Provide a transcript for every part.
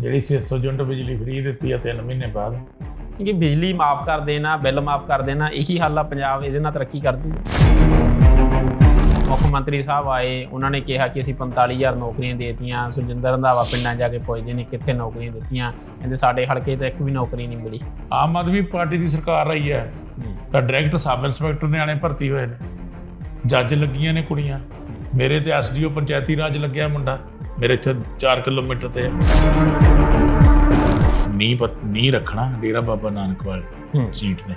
ਜਿਹੜੀ 600 ਯੂਨਿਟ ਬਿਜਲੀ ਫ੍ਰੀ ਦਿੱਤੀ ਆ 3 ਮਹੀਨੇ ਬਾਅਦ। ਕਿ ਬਿਜਲੀ ਮਾਫ ਕਰ ਦੇਣਾ ਬਿੱਲ ਮਾਫ ਕਰ ਦੇਣਾ ਇਹੀ ਹੱਲ ਆ ਪੰਜਾਬ ਇਹਦੇ ਨਾਲ ਤਰੱਕੀ ਕਰ ਦੂ। ਮੁੱਖ ਮੰਤਰੀ ਸਾਹਿਬ ਆਏ ਉਹਨਾਂ ਨੇ ਕਿਹਾ ਕਿ ਅਸੀਂ 45000 ਨੌਕਰੀਆਂ ਦੇਤੀਆਂ ਸੁਜਿੰਦਰ ਰੰਧਾਵਾ ਪਿੰਡਾਂ ਜਾ ਕੇ ਪੁੱਛਦੇ ਨੇ ਕਿੱਥੇ ਨੌਕਰੀਆਂ ਦਿੱਤੀਆਂ ਕਹਿੰਦੇ ਸਾਡੇ ਹਲਕੇ ਤੇ ਇੱਕ ਵੀ ਨੌਕਰੀ ਨਹੀਂ ਮਿਲੀ। ਆਮ ਆਦਮੀ ਪਾਰਟੀ ਦੀ ਸਰਕਾਰ ਰਹੀ ਹੈ ਤਾਂ ਡਾਇਰੈਕਟ ਸਬ ਇੰਸਪੈਕਟਰ ਨਿਆਣੇ ਭਰਤੀ ਹੋਏ ਨੇ। ਜੱਜ ਲੱਗੀਆਂ ਨੇ ਕੁੜੀਆਂ। ਮੇਰੇ ਤੇ ਐਸਡੀਓ ਪੰਚਾਇਤੀ ਰਾਜ ਲੱਗਿਆ ਮੁੰਡਾ ਮੇਰੇ ਇੱਥੇ 4 ਕਿਲੋਮੀਟਰ ਤੇ ਹੈ। ਨੀ ਨੀ ਰੱਖਣਾ ਡੇਰਾ ਬਾਬਾ ਨਾਨਕ ਵਾਲ ਹੂੰ। ਸੀਟ ਨੇ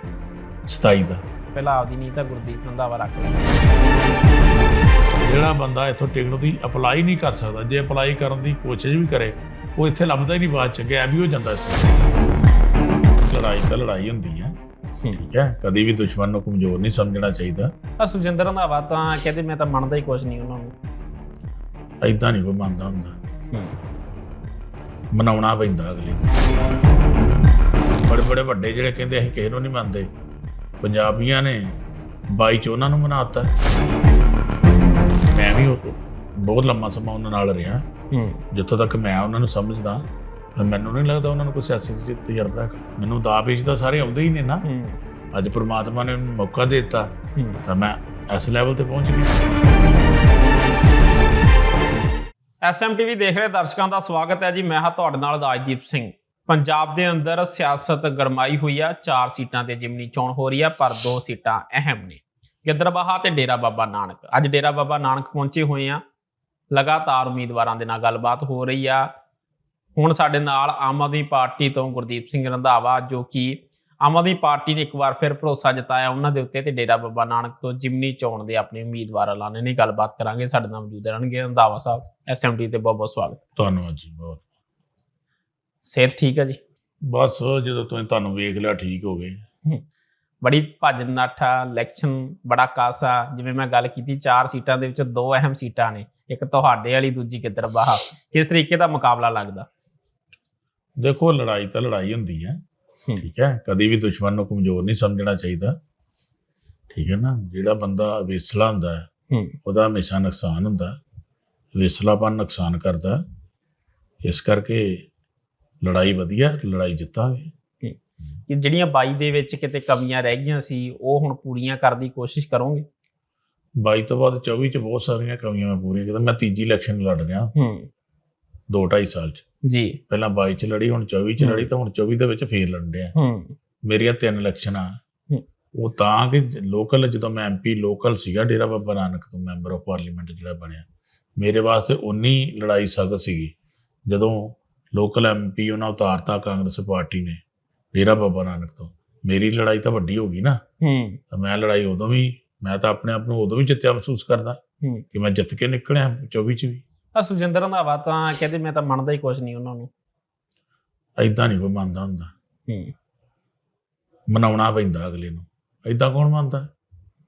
27 ਦਾ। ਪਹਿਲਾਂ ਆਪਦੀ ਨਹੀਂ ਤਾਂ ਗੁਰਦੀਪ ਰੰਧਾਵਾ ਰੱਖ ਲਿਆ ਜਿਹੜਾ ਬੰਦਾ ਇੱਥੋਂ ਟਿਕਟ ਦੀ ਅਪਲਾਈ ਨਹੀਂ ਕਰ ਸਕਦਾ ਜੇ ਅਪਲਾਈ ਕਰਨ ਦੀ ਕੋਸ਼ਿਸ਼ ਵੀ ਕਰੇ ਉਹ ਇੱਥੇ ਲੱਭਦਾ ਹੀ ਨਹੀਂ ਬਾਅਦ ਚ ਗਾਇਬ ਹੀ ਹੋ ਜਾਂਦਾ ਇੱਥੇ। ਲੜਾਈ ਤਾਂ ਲੜਾਈ ਹੁੰਦੀ ਹੈ। ਠੀਕ ਹੈ ਕਦੀ ਵੀ ਦੁਸ਼ਮਣ ਨੂੰ ਕਮਜ਼ੋਰ ਨਹੀਂ ਸਮਝਣਾ ਚਾਹੀਦਾ। ਆ ਸੁਜਿੰਦਰ ਰੰਧਾਵਾ ਤਾਂ ਕਹਿੰਦੇ ਮੈਂ ਤਾਂ ਮੰਨਦਾ ਹੀ ਕੁਝ ਨਹੀਂ ਉਹਨਾਂ ਨੂੰ। ਐਦਾਂ ਨਹੀਂ ਕੋਈ ਮੰਨਦਾ ਹੁੰਦਾ। ਹੂੰ। ਮਨਾਉਣਾ ਪੈਂਦਾ ਅਗਲੇ ਨੂੰ ਬੜੇ ਬੜੇ ਵੱਡੇ ਜਿਹੜੇ ਕਹਿੰਦੇ ਅਸੀਂ ਕਿਸੇ ਨੂੰ ਨਹੀਂ ਮੰਨਦੇ ਪੰਜਾਬੀਆਂ ਨੇ 22 ਚ ਉਹਨਾਂ ਨੂੰ ਮਨਾਤਾ। ਮੈਂ ਵੀ ਉਹ ਬਹੁਤ ਲੰਮਾ ਸਮਾਂ ਉਹਨਾਂ ਨਾਲ ਰਿਹਾ। ਜਿੱਥੋਂ ਤੱਕ ਮੈਂ ਉਹਨਾਂ ਨੂੰ ਸਮਝਦਾ ਮੈਨੂੰ ਨਹੀਂ ਲੱਗਦਾ ਉਹਨਾਂ ਨੂੰ ਕੋਈ ਸਿਆਸੀ ਤਜਰਬਾ ਹੈ ਮੈਨੂੰ ਦਾ ਪੇਚ ਤਾਂ ਸਾਰੇ ਆਉਂਦੇ ਹੀ ਨੇ ਨਾ। ਅੱਜ ਪ੍ਰਮਾਤਮਾ ਨੇ ਮੈਨੂੰ ਮੌਕਾ ਦਿੱਤਾ ਤਾਂ ਮੈਂ ਇਸ ਲੈਵਲ ਤੇ ਪਹੁੰਚ ਗਿਆ। ਐਸਐਮਟੀਵੀ ਦੇਖ ਰਹੇ ਦਰਸ਼ਕਾਂ ਦਾ ਸਵਾਗਤ ਹੈ ਜੀ। ਮੈਂ ਹਾਂ ਤੁਹਾਡੇ ਨਾਲ ਰਾਜਦੀਪ ਸਿੰਘ। ਪੰਜਾਬ ਦੇ ਅੰਦਰ ਸਿਆਸਤ ਗਰਮਾਈ ਹੋਈ ਆ। ਚਾਰ ਸੀਟਾਂ ਤੇ ਜਿਮਨੀ ਚੋਣ ਹੋ ਰਹੀ ਆ, ਪਰ ਦੋ ਸੀਟਾਂ ਅਹਿਮ ਨੇ। ਗਿੱਦਰਬਾਹਾ ਤੇ ਡੇਰਾ ਬਾਬਾ ਨਾਨਕ। ਅੱਜ ਡੇਰਾ ਬਾਬਾ ਨਾਨਕ ਪਹੁੰਚੇ ਹੋਏ ਆ। ਲਗਾਤਾਰ ਉਮੀਦਵਾਰਾਂ ਦੇ ਨਾਲ ਗੱਲਬਾਤ ਹੋ ਰਹੀ ਆ। ਹੁਣ ਸਾਡੇ ਨਾਲ ਆਮ ਆਦਮੀ ਪਾਰਟੀ ਤੋਂ ਗੁਰਦੀਪ ਸਿੰਘ ਰੰਧਾਵਾ, ਜੋ ਕਿ ਆਮ ਆਦਮੀ ਪਾਰਟੀ ਨੇ ਇੱਕ ਵਾਰ ਫਿਰ ਭਰੋਸਾ ਜਤਾਇਆ ਉਹਨਾਂ ਦੇ ਉੱਤੇ ਤੇ ਡੇਰਾ ਬਾਬਾ ਨਾਨਕ ਤੋਂ ਜਿਮਨੀ ਚੋਣ ਦੇ ਆਪਣੇ ਉਮੀਦਵਾਰ ਐਲਾਨੇ ਨੇ। ਗੱਲਬਾਤ ਕਰਾਂਗੇ। ਸਾਡੇ ਨਾਲ ਮੌਜੂਦ ਰਹਿਣਗੇ ਰੰਧਾਵਾ ਸਾਹਿਬ ਐਸਐਮਡੀ ਤੇ ਬਹੁਤ ਬਹੁਤ ਸਵਾਗਤ। ਧੰਨਵਾਦ ਜੀ ਬਹੁਤ। ਸਿਹਤ ਠੀਕ ਹੈ ਜੀ? ਬਸ ਜਦੋਂ ਤੁਸੀਂ ਤੁਹਾਨੂੰ ਵੇਖ ਲਿਆ ਠੀਕ ਹੋ ਗਏ। ਬੜੀ ਭੱਜ ਨੱਠਾ ਇਲੈਕਸ਼ਨ ਬੜਾ ਕਾਸਾ। ਜਿਵੇਂ ਮੈਂ ਗੱਲ ਕੀਤੀ ਚਾਰ ਸੀਟਾਂ ਦੇ ਵਿੱਚ ਦੋ ਅਹਿਮ ਸੀਟਾਂ ਨੇ ਇੱਕ ਤੁਹਾਡੇ ਵਾਲੀ ਦੂਜੀ ਕਿੱਧਰ ਬਾਹਾ ਕਿਸ ਤਰੀਕੇ ਦਾ ਮੁਕਾਬਲਾ ਲੱਗਦਾ? ਦੇਖੋ ਲੜਾਈ ਤਾਂ ਲੜਾਈ ਹੁੰਦੀ ਹੂੰ। ਠੀਕ ਹੈ ਕਦੀ ਵੀ ਦੁਸ਼ਮਣ ਨੂੰ ਕਮਜ਼ੋਰ ਨਹੀਂ ਸਮਝਣਾ ਚਾਹੀਦਾ। ਠੀਕ ਹੈ ਨਾ ਜਿਹੜਾ ਬੰਦਾ ਵੇਸਲਾ ਹੁੰਦਾ ਹੈ ਉਹਦਾ ਹਮੇਸ਼ਾ ਨੁਕਸਾਨ ਹੁੰਦਾ। ਵੇਸਲਾਪਨ ਨੁਕਸਾਨ ਕਰਦਾ। ਇਸ ਕਰਕੇ ਲੜਾਈ ਵਧੀਆ ਲੜਾਈ ਜਿੱਤਾਂਗੇ। ਕਿ ਜਿਹੜੀਆਂ 22 ਦੇ ਵਿੱਚ ਕਿਤੇ ਕਮੀਆਂ ਰਹਿ ਗਈਆਂ ਸੀ ਉਹ ਹੁਣ ਪੂਰੀਆਂ ਕਰਨ ਦੀ ਕੋਸ਼ਿਸ਼ ਕਰੋਗੇ? 22 ਤੋਂ ਬਾਅਦ 24 ਚ ਬਹੁਤ ਸਾਰੀਆਂ ਕਮੀਆਂ ਮੈਂ ਪੂਰੀਆਂ ਕੀਤਾ ਮੈਂ ਤੀਜੀ ਇਲੈਕਸ਼ਨ ਲੜ ਰਿਹਾ। ਹੂੰ। 2 2.5 ਸਾਲ ਚ। ਜੀ। ਪਹਿਲਾਂ 22 ਚ ਲੜੀ ਹੁਣ 24 ਚ। ਲੜੀ ਤਾਂ ਹੁਣ 24 ਦੇ ਵਿੱਚ ਫੇਰ ਲੜਨ ਡਿਆ। ਹੂੰ। ਮੇਰੀਆਂ ਤਿੰਨ ਇਲੈਕਸ਼ਨਾਂ। ਉਹ ਤਾਂ ਕਿ ਲੋਕਲ ਜਦੋਂ ਮੈਂ ਐਮਪੀ ਲੋਕਲ ਸੀਗਾ ਡੇਰਾ ਬਾਬਾ ਨਾਨਕ ਤੋਂ ਮੈਂਬਰ ਆਫ ਪਾਰਲੀਮੈਂਟ ਜਿਹੜਾ ਬਣਿਆ ਮੇਰੇ ਵਾਸਤੇ ਉਨੀ ਲੜਾਈ ਸਖਤ ਸੀਗੀ ਜਦੋਂ ਲੋਕਲ ਐਮਪੀ ਉਹਨਾਂ ਉਤਾਰਤਾ ਕਾਂਗਰਸ ਪਾਰਟੀ ਨੇ ਡੇਰਾ ਬਾਬਾ ਨਾਨਕ ਤੋਂ। ਮੇਰੀ ਲੜਾਈ ਤਾਂ ਵੱਡੀ ਹੋ ਗਈ ਨਾ। ਹੂੰ। ਤਾਂ ਮੈਂ ਲੜਾਈ ਉਦੋਂ ਵੀ ਮੈਂ ਤਾਂ ਆਪਣੇ ਆਪ ਨੂੰ ਉਦੋਂ ਵੀ ਜਿੱਤਿਆ ਮਹਿਸੂਸ ਕਰਦਾ ਕਿ ਮੈਂ ਜਿੱਤ ਕੇ ਨਿਕਲਿਆ 24 ਚ ਵੀ। ਆ ਸੁਜਿੰਦਰ ਰੰਧਾਵਾ ਤਾਂ ਕਹਿੰਦੇ ਮੈਂ ਤਾਂ ਮੰਨਦਾ ਹੀ ਕੁਝ ਨਹੀਂ ਉਹਨਾਂ ਨੂੰ। ਐਦਾਂ ਨਹੀਂ ਕੋਈ ਮੰਨਦਾ ਹੁੰਦਾ। ਹੂੰ। ਮਨਾਉਣਾ ਪੈਂਦਾ ਅਗਲੇ ਨੂੰ। ਐਦਾਂ ਕੌਣ ਮੰਨਦਾ?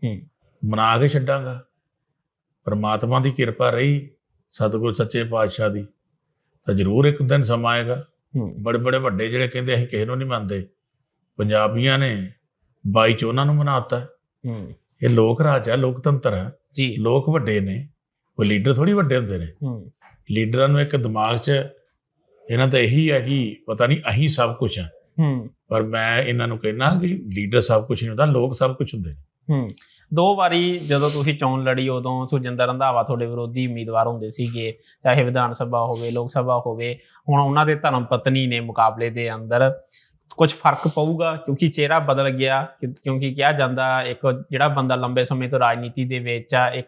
ਹੂੰ। ਮਨਾ ਕੇ ਛੱਡਾਂਗਾ। ਪਰਮਾਤਮਾ ਦੀ ਕਿਰਪਾ ਰਹੀ ਸਤਿਗੁਰ ਸੱਚੇ ਪਾਤਸ਼ਾਹ ਦੀ। ਤਾਂ ਜ਼ਰੂਰ ਇੱਕ ਦਿਨ ਸਮਾਂ ਆਏਗਾ। ਹੂੰ। ਬੜੇ ਬੜੇ ਵੱਡੇ ਜਿਹੜੇ ਕਹਿੰਦੇ ਅਸੀਂ ਕਿਸੇ ਨੂੰ ਨਹੀਂ ਮੰਨਦੇ। ਪੰਜਾਬੀਆਂ ਨੇ 22 ਚ ਉਹਨਾਂ ਨੂੰ ਮਨਾਤਾ ਹੂੰ। ਇਹ ਲੋਕ ਰਾਜ ਹੈ ਲੋਕਤੰਤਰ ਹੈ ਜੀ। ਲੋਕ ਵੱਡੇ ਨੇ। ਕੋਈ ਲੀਡਰ ਥੋੜੀ ਵੱਡੇ ਹੁੰਦੇ ਨੇ। ਹੂੰ। ਲੀਡਰਾਂ ਨੂੰ ਇੱਕ ਦਿਮਾਗ 'ਚ ਇਹਨਾਂ ਦਾ ਇਹੀ ਹੈ ਕਿ ਪਤਾ ਨਹੀਂ ਅਸੀਂ ਸਭ ਕੁਝ ਹਾਂ ਹੂੰ। ਪਰ ਮੈਂ ਇਹਨਾਂ ਨੂੰ ਕਹਿਣਾ ਕਿ ਲੀਡਰ ਸਭ ਕੁਝ ਨਹੀਂ ਹੁੰਦਾ ਲੋਕ ਸਭ ਕੁਝ ਹੁੰਦੇ ਨੇ। ਹੂੰ। ਦੋ ਵਾਰੀ ਜਦੋਂ ਤੁਸੀਂ ਚੋਣ ਲੜੀ ਉਦੋਂ ਸੁਜਿੰਦਰ ਰੰਧਾਵਾ ਤੁਹਾਡੇ ਵਿਰੋਧੀ ਉਮੀਦਵਾਰ ਹੁੰਦੇ ਸੀਗੇ ਚਾਹੇ ਵਿਧਾਨ ਸਭਾ ਹੋਵੇ ਲੋਕ ਸਭਾ ਹੋਵੇ ਹੁਣ ਉਹਨਾਂ ਦੇ ਧਰਮ ਪਤਨੀ ਨੇ ਮੁਕਾਬਲੇ ਦੇ ਅੰਦਰ ਕੁਝ ਫ਼ਰਕ ਪਊਗਾ? ਕਿਉਂਕਿ ਚਿਹਰਾ ਬਦਲ ਗਿਆ ਕਿਉਂਕਿ ਕਿਹਾ ਜਾਂਦਾ ਇੱਕ ਜਿਹੜਾ ਬੰਦਾ ਲੰਬੇ ਸਮੇਂ ਤੋਂ ਰਾਜਨੀਤੀ ਦੇ ਵਿੱਚ ਆ ਇੱਕ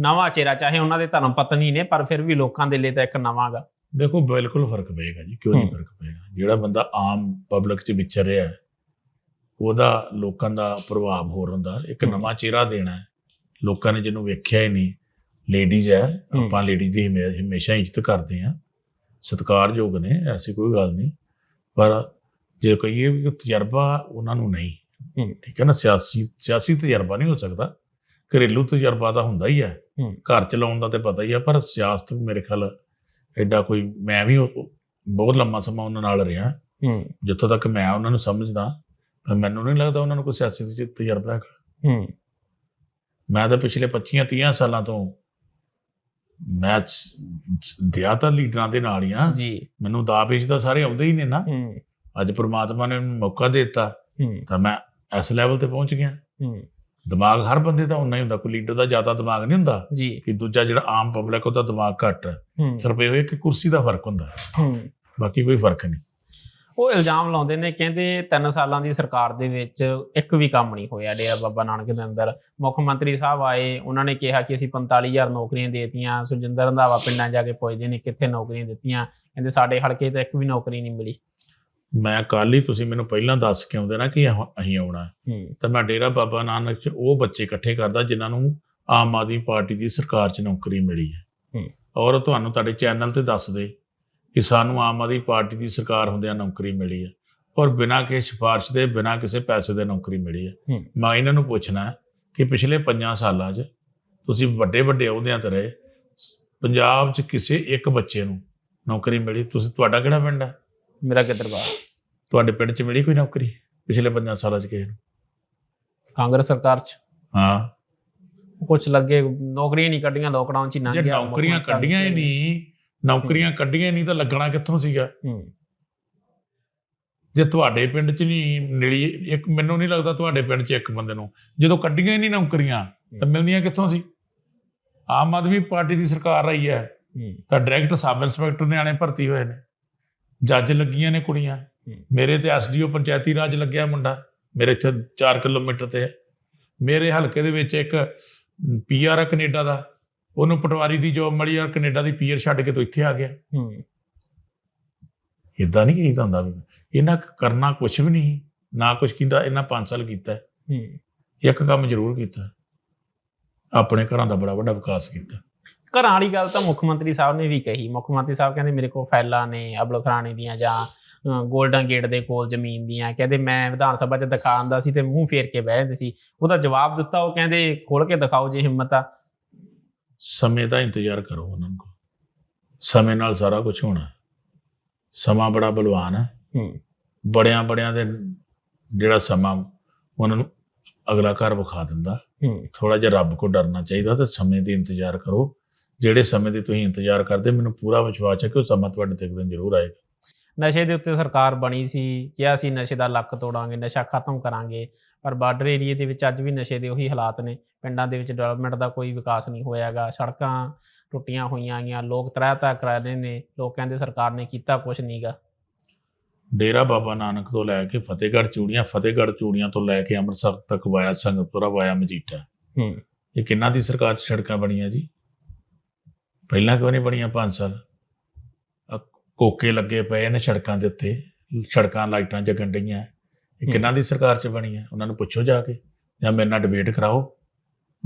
ਨਵਾਂ ਚਿਹਰਾ ਚਾਹੇ ਉਹਨਾਂ ਦੇ ਧਰਮ ਪਤਨੀ ਨੇ ਪਰ ਫਿਰ ਵੀ ਲੋਕਾਂ ਦੇ ਲਈ ਤਾਂ ਇੱਕ ਨਵਾਂਗਾ ਦੇਖੋ ਬਿਲਕੁਲ ਫ਼ਰਕ ਪਏਗਾ ਜੀ ਕਿਉਂ ਨਹੀਂ। ਫ਼ਰਕ ਪਏਗਾ ਜਿਹੜਾ ਬੰਦਾ ਆਮ ਪਬਲਿਕ 'ਚ ਵਿਚਰ ਰਿਹਾ ਹੈ, ਉਹਦਾ ਲੋਕਾਂ ਦਾ ਪ੍ਰਭਾਵ ਹੋਰ ਹੁੰਦਾ ਇੱਕ। ਨਵਾਂ ਚਿਹਰਾ ਦੇਣਾ ਹੈ ਲੋਕਾਂ ਨੇ ਜਿਹਨੂੰ ਵੇਖਿਆ ਹੀ ਨਹੀਂ ਲੇਡੀਜ਼ ਹੈ। ਆਪਾਂ ਲੇਡੀ ਦੀ ਹਮੇ- ਹਮੇਸ਼ਾ ਇੱਜ਼ਤ ਕਰਦੇ ਹਾਂ ਸਤਿਕਾਰਯੋਗ ਨੇ ਐਸੀ ਕੋਈ ਗੱਲ ਨਹੀਂ ਪਰ ਜੇ ਕਹੀਏ ਵੀ ਤਜਰਬਾ ਉਹਨਾਂ ਨੂੰ ਨਹੀਂ। ਠੀਕ ਹੈ ਨਾ ਸਿਆਸੀ ਸਿਆਸੀ ਤਜਰਬਾ ਨਹੀਂ ਹੋ ਸਕਦਾ ਘਰੇਲੂ ਤਜਰਬਾ ਤਾਂ ਹੁੰਦਾ ਹੀ ਹੈ। ਘਰ ਚਲਾਉਣ ਦਾ ਤੇ ਪਤਾ ਹੀ ਹੈ ਪਰ ਸਿਆਸਤ ਮੇਰੇ ਖਿਆਲ ਐਡਾ ਕੋਈ ਮੈਂ ਵੀ ਉਹ- ਬਹੁਤ ਲੰਮਾ ਸਮਾਂ ਉਹਨਾਂ ਨਾਲ ਰਿਹਾ। ਜਿੱਥੋਂ ਤੱਕ ਮੈਂ ਉਹਨਾਂ ਨੂੰ ਸਮਝਦਾ ਮੈਨੂੰ ਨਹੀਂ ਲੱਗਦਾ ਉਹਨਾਂ ਨੂੰ ਕੋਈ ਸਿਆਸੀ ਤਜ- ਤਜਰਬਾ ਹੈਗਾ। ਹੂੰ। ਮੈਂ ਤਾਂ ਪਿਛਲੇ 25 30 ਸਾਲਾਂ ਤੋਂ ਮੈਂ ਦਿਆ ਤਾਂ ਲੀਡਰਾਂ ਦੇ ਨਾਲ ਹੀ ਆ ਜੀ। ਮੈਨੂੰ ਦਾ ਪੇਸ਼ ਤਾਂ ਸਾਰੇ ਆਉਂਦੇ ਹੀ ਨੇ ਨਾ। ਹੂੰ। ਅੱਜ ਪ੍ਰਮਾਤਮਾ ਨੇ ਮੈਨੂੰ ਮੌਕਾ ਦੇ ਦਿੱਤਾ ਤਾਂ ਮੈਂ ਇਸ ਲੈਵਲ ਤੇ ਪਹੁੰਚ ਗਿਆ। ਹੂੰ। ਦਿਮਾਗ ਹਰ ਬੰਦੇ ਦਾ ਉਨਾ ਹੀ ਹੁੰਦਾ ਕੋਈ ਲੀਡਰ ਦਾ ਜ਼ਿਆਦਾ ਦਿਮਾਗ ਨਹੀਂ ਹੁੰਦਾ ਕਿ ਦੂਜਾ ਜਿਹੜਾ ਆਮ ਪਬਲਿਕ ਉਹਦਾ ਦਿਮਾਗ ਘੱਟ ਸਿਰਫ ਇਹ ਹੋਏ ਕਿ ਕੁਰਸੀ ਦਾ ਫ਼ਰਕ ਹੁੰਦਾ ਬਾਕੀ ਕੋਈ ਫ਼ਰਕ ਨਹੀਂ। ਉਹ ਇਲਜ਼ਾਮ ਲਾਉਂਦੇ ਨੇ ਕਹਿੰਦੇ 3 ਸਾਲਾਂ ਦੀ ਸਰਕਾਰ ਦੇ ਵਿੱਚ ਇੱਕ ਵੀ ਕੰਮ ਨਹੀਂ ਹੋਇਆ ਡੇਰਾ ਬਾਬਾ ਨਾਨਕ ਦੇ ਅੰਦਰ। ਮੁੱਖ ਮੰਤਰੀ ਸਾਹਿਬ ਆਏ ਉਹਨਾਂ ਨੇ ਕਿਹਾ ਕਿ ਅਸੀਂ 45000 ਨੌਕਰੀਆਂ ਦੇਤੀਆਂ ਸੁਜਿੰਦਰ ਰੰਧਾਵਾ ਪਿੰਡਾਂ ਜਾ ਕੇ ਪੁੱਛਦੇ ਨੇ ਕਿੱਥੇ ਨੌਕਰੀਆਂ ਦਿੱਤੀਆਂ। ਕਹਿੰਦੇ ਸਾਡੇ ਹਲਕੇ ਤੇ ਇੱਕ ਵੀ ਨੌਕਰੀ ਨਹੀਂ ਮਿਲੀ। ਮੈਂ ਕੱਲ ਹੀ ਤੁਸੀਂ ਮੈਨੂੰ ਪਹਿਲਾਂ ਦੱਸ ਕੇ ਆਉਂਦੇ ਨਾ ਕਿ ਅਸੀਂ ਆਉਣਾ ਤਾਂ ਮੈਂ ਡੇਰਾ ਬਾਬਾ ਨਾਨਕ ਚ ਉਹ ਬੱਚੇ ਇਕੱਠੇ ਕਰਦਾ ਜਿਨ੍ਹਾਂ ਨੂੰ ਆਮ ਆਦਮੀ ਪਾਰਟੀ ਦੀ ਸਰਕਾਰ ਚ ਨੌਕਰੀ ਮਿਲੀ ਹੈ। ਔਰ ਤੁਹਾਨੂੰ ਤੁਹਾਡੇ ਚੈਨਲ ਤੇ ਦੱਸ ਦੇ ਕਿ ਸਾਨੂੰ ਆਮ ਆਦਮੀ ਪਾਰਟੀ ਦੀ ਸਰਕਾਰ ਹੁੰਦਿਆਂ ਨੌਕਰੀ ਮਿਲੀ ਹੈ। ਔਰ ਬਿਨਾਂ ਕਿਸੇ ਸਿਫਾਰਿਸ਼ ਦੇ ਬਿਨਾਂ ਕਿਸੇ ਪੈਸੇ ਦੇ ਨੌਕਰੀ ਮਿਲੀ ਹੈ। ਮੈਂ ਇਹਨਾਂ ਨੂੰ ਪੁੱਛਣਾ ਕਿ ਪਿਛਲੇ 5 ਸਾਲਾਂ 'ਚ ਤੁਸੀਂ ਵੱਡੇ ਵੱਡੇ ਅਹੁਦਿਆਂ ਤੇ ਰਹੇ। ਪੰਜਾਬ 'ਚ ਕਿਸੇ ਇੱਕ ਬੱਚੇ ਨੂੰ ਨੌਕਰੀ ਮਿਲੀ? ਤੁਸੀਂ ਤੁਹਾਡਾ ਕਿਹੜਾ ਪਿੰਡ ਹੈ? ਮੇਰਾ ਕਿੱਧਰਵਾ ਤੁਹਾਡੇ ਪਿੰਡ 'ਚ ਮਿਲੀ ਕੋਈ ਨੌਕਰੀ? ਪਿਛਲੇ 5 ਸਾਲਾਂ 'ਚ ਕਿਸੇ ਨੂੰ? ਕਾਂਗਰਸ ਸਰਕਾਰ ਚ। ਹਾਂ। ਕੁਝ ਲੱਗੇ ਨੌਕਰੀਆਂ ਨਹੀਂ ਕੱਢੀਆਂ ਲੋਕਡਾਊਨ ਚ ਹੀ ਲੰਘ ਜੇ ਗਿਆ। ਨੌਕਰੀਆਂ ਕੱਢੀਆਂ ਹੀ ਨਹੀਂ ਨੌਕਰੀਆਂ ਕੱਢੀਆਂ ਹੀ ਨਹੀਂ ਤਾਂ ਲੱਗਣਾ ਕਿੱਥੋਂ ਸੀਗਾ? ਹੂੰ। ਜੇ ਤੁਹਾਡੇ ਪਿੰਡ 'ਚ ਨਹੀਂ ਮਿਲੀ ਇੱਕ ਮੈਨੂੰ ਨਹੀਂ ਲੱਗਦਾ ਤੁਹਾਡੇ ਪਿੰਡ 'ਚ ਇੱਕ ਬੰਦੇ ਨੂੰ। ਜਦੋਂ ਕੱਢੀਆਂ ਹੀ ਨਹੀਂ ਨੌਕਰੀਆਂ ਤਾਂ ਮਿਲਦੀਆਂ ਕਿੱਥੋਂ ਸੀ? ਆਮ ਆਦਮੀ ਪਾਰਟੀ ਦੀ ਸਰਕਾਰ ਰਹੀ ਹੈ। ਤਾਂ ਡਾਇਰੈਕਟ ਸਬ ਇੰਸਪੈਕਟਰ ਨਿਆਣੇ ਭਰਤੀ ਹੋਏ ਨੇ। ਜੱਜ ਲੱਗੀਆਂ ਨੇ ਕੁੜੀਆਂ। ਮੇਰੇ ਤੇ ਐਸਡੀਓ ਪੰਚਾਇਤੀ ਰਾਜ ਲੱਗਿਆ ਮੁੰਡਾ। ਮੇਰੇ ਇੱਥੇ 4 ਕਿਲੋਮੀਟਰ ਤੇ ਹੈ। ਮੇਰੇ ਹਲਕੇ ਦੇ ਵਿੱਚ ਇੱਕ ਪੀਆਰ ਕੈਨੇਡਾ ਦਾ। ਉਹਨੂੰ ਪਟਵਾਰੀ ਦੀ ਜੋਬ ਮਿਲੀ ਆ ਕੈਨੇਡਾ ਦੀ ਪੀਆਰ ਛੱਡ ਕੇ ਤੋਂ ਇੱਥੇ ਆ ਗਿਆ। ਹੂੰ। ਇਦਾਂ ਨਹੀਂ ਕੀਤਾ ਹੁੰਦਾ ਇਹਨਾਂ ਕਰਨਾ ਕੁਝ ਵੀ ਨਹੀਂ। ਨਾ ਕੁਝ ਕੀਤਾ ਇਹਨਾਂ 5 ਸਾਲ ਕੀਤਾ। ਇੱਕ ਕੰਮ ਜ਼ਰੂਰ ਕੀਤਾ। ਆਪਣੇ ਘਰਾਂ ਦਾ ਬੜਾ ਵੱਡਾ ਵਿਕਾਸ ਕੀਤਾ। ਘਰਾਂ ਵਾਲੀ ਗੱਲ ਤਾਂ ਮੁੱਖ ਮੰਤਰੀ ਸਾਹਿਬ ਨੇ ਵੀ ਕਹੀ। ਮੁੱਖ ਮੰਤਰੀ ਸਾਹਿਬ ਕਹਿੰਦੇ ਮੇਰੇ ਕੋਲ ਫਾਈਲਾਂ ਨੇ ਅਬਲ ਖਰਾਣੇ ਦੀਆਂ ਜਾਂ ਗੋਲਡਨ ਗੇਟ ਦੇ ਕੋਲ ਜ਼ਮੀਨ ਦੀਆਂ ਕਹਿੰਦੇ ਮੈਂ ਵਿਧਾਨ ਸਭਾ 'ਚ ਦਿਖਾ ਆਂਦਾ ਸੀ ਤੇ ਮੂੰਹ ਫੇਰ ਕੇ ਬਹਿ ਜਾਂਦੇ ਸੀ। ਉਹਦਾ ਜਵਾਬ ਦਿੱਤਾ ਉਹ ਕਹਿੰਦੇ ਖੋਲ ਕੇ ਦਿਖਾਓ ਜੇ ਹਿੰਮਤ ਆ। ਸਮੇਂ ਦਾ ਇੰਤਜ਼ਾਰ ਕਰੋ ਉਹਨਾਂ ਨੂੰ ਸਮੇਂ ਨਾਲ ਸਾਰਾ ਕੁਝ ਹੋਣਾ। ਸਮਾਂ ਬੜਾ ਬਲਵਾਨ ਹੈ। ਹੂੰ। ਬੜਿਆਂ ਬੜਿਆਂ ਦੇ ਜਿਹੜਾ ਸਮਾਂ ਉਹਨਾਂ ਨੂੰ ਅਗਲਾ ਘਰ ਵਿਖਾ ਦਿੰਦਾ। ਹੂੰ। ਥੋੜਾ ਜਿਹਾ ਰੱਬ ਕੋ ਡਰਨਾ ਚਾਹੀਦਾ ਤੇ ਸਮੇਂ ਦੀ ਇੰਤਜ਼ਾਰ ਕਰੋ। ਜਿਹੜੇ ਸਮੇਂ ਦੀ ਤੁਸੀਂ ਇੰਤਜ਼ਾਰ ਕਰਦੇ ਮੈਨੂੰ ਪੂਰਾ ਵਿਸ਼ਵਾਸ ਹੈ ਕਿ ਉਹ ਸਮਾਂ ਤੁਹਾਡੇ ਤੇ ਇੱਕ ਦਿਨ ਜ਼ਰੂਰ ਆਏਗਾ। ਨਸ਼ੇ ਦੇ ਉੱਤੇ ਸਰਕਾਰ ਬਣੀ ਸੀ ਕਿ ਅਸੀਂ ਨਸ਼ੇ ਦਾ ਲੱਕ ਤੋੜਾਂਗੇ ਨਸ਼ਾ ਖਤਮ ਕਰਾਂਗੇ ਪਰ ਬਾਰਡਰ ਏਰੀਏ ਦੇ ਵਿੱਚ ਅੱਜ ਵੀ ਨਸ਼ੇ ਦੇ ਉਹੀ ਹਾਲਾਤ ਨੇ। ਪਿੰਡਾਂ ਦੇ ਵਿੱਚ ਡਿਵੈਲਪਮੈਂਟ ਦਾ ਕੋਈ ਵਿਕਾਸ ਨਹੀਂ ਹੋਇਆਗਾ ਸੜਕਾਂ ਟੁੱਟੀਆਂ ਹੋਈਆਂ ਗਈਆਂ ਲੋਕ ਤਰਾਤਾ ਕਰਾ ਰਹੇ ਨੇ ਲੋਕ ਕਹਿੰਦੇ ਸਰਕਾਰ ਨੇ ਕੀਤਾ ਕੁਝ ਨਹੀਂਗਾ ਡੇਰਾ ਬਾਬਾ ਨਾਨਕ ਤੋਂ ਲੈ ਕੇ ਫਤਿਹਗੜ੍ਹ ਚੂੜੀਆਂ ਫਤਿਹਗੜ੍ਹ ਚੂੜੀਆਂ ਤੋਂ ਲੈ ਕੇ ਅੰਮ੍ਰਿਤਸਰ ਤੱਕ ਵਾਇਆ ਸੰਗਤਪੁਰਾ ਵਾਇਆ ਮਜੀਠਾ। ਹੂੰ। ਇਹ ਕਿੰਨਾ ਦੀ ਸਰਕਾਰ 'ਚ ਸੜਕਾਂ ਬਣੀਆਂ ਜੀ? ਪਹਿਲਾਂ ਕਿਉਂ ਨਹੀਂ ਬਣੀਆਂ 5 ਸਾਲ? ਕੋਕੇ ਲੱਗੇ ਪਏ ਨੇ ਸੜਕਾਂ ਦੇ ਉੱਤੇ ਸੜਕਾਂ ਲਾਈਟਾਂ ਜਗਣ ਡਈਆਂ। ਇਹ ਕਿੰਨਾ ਦੀ ਸਰਕਾਰ 'ਚ ਬਣੀ ਹੈ ਉਹਨਾਂ ਨੂੰ ਪੁੱਛੋ ਜਾ ਕੇ। ਜਾਂ ਮੇਰੇ ਨਾਲ ਡਿਬੇਟ ਕਰਾਓ।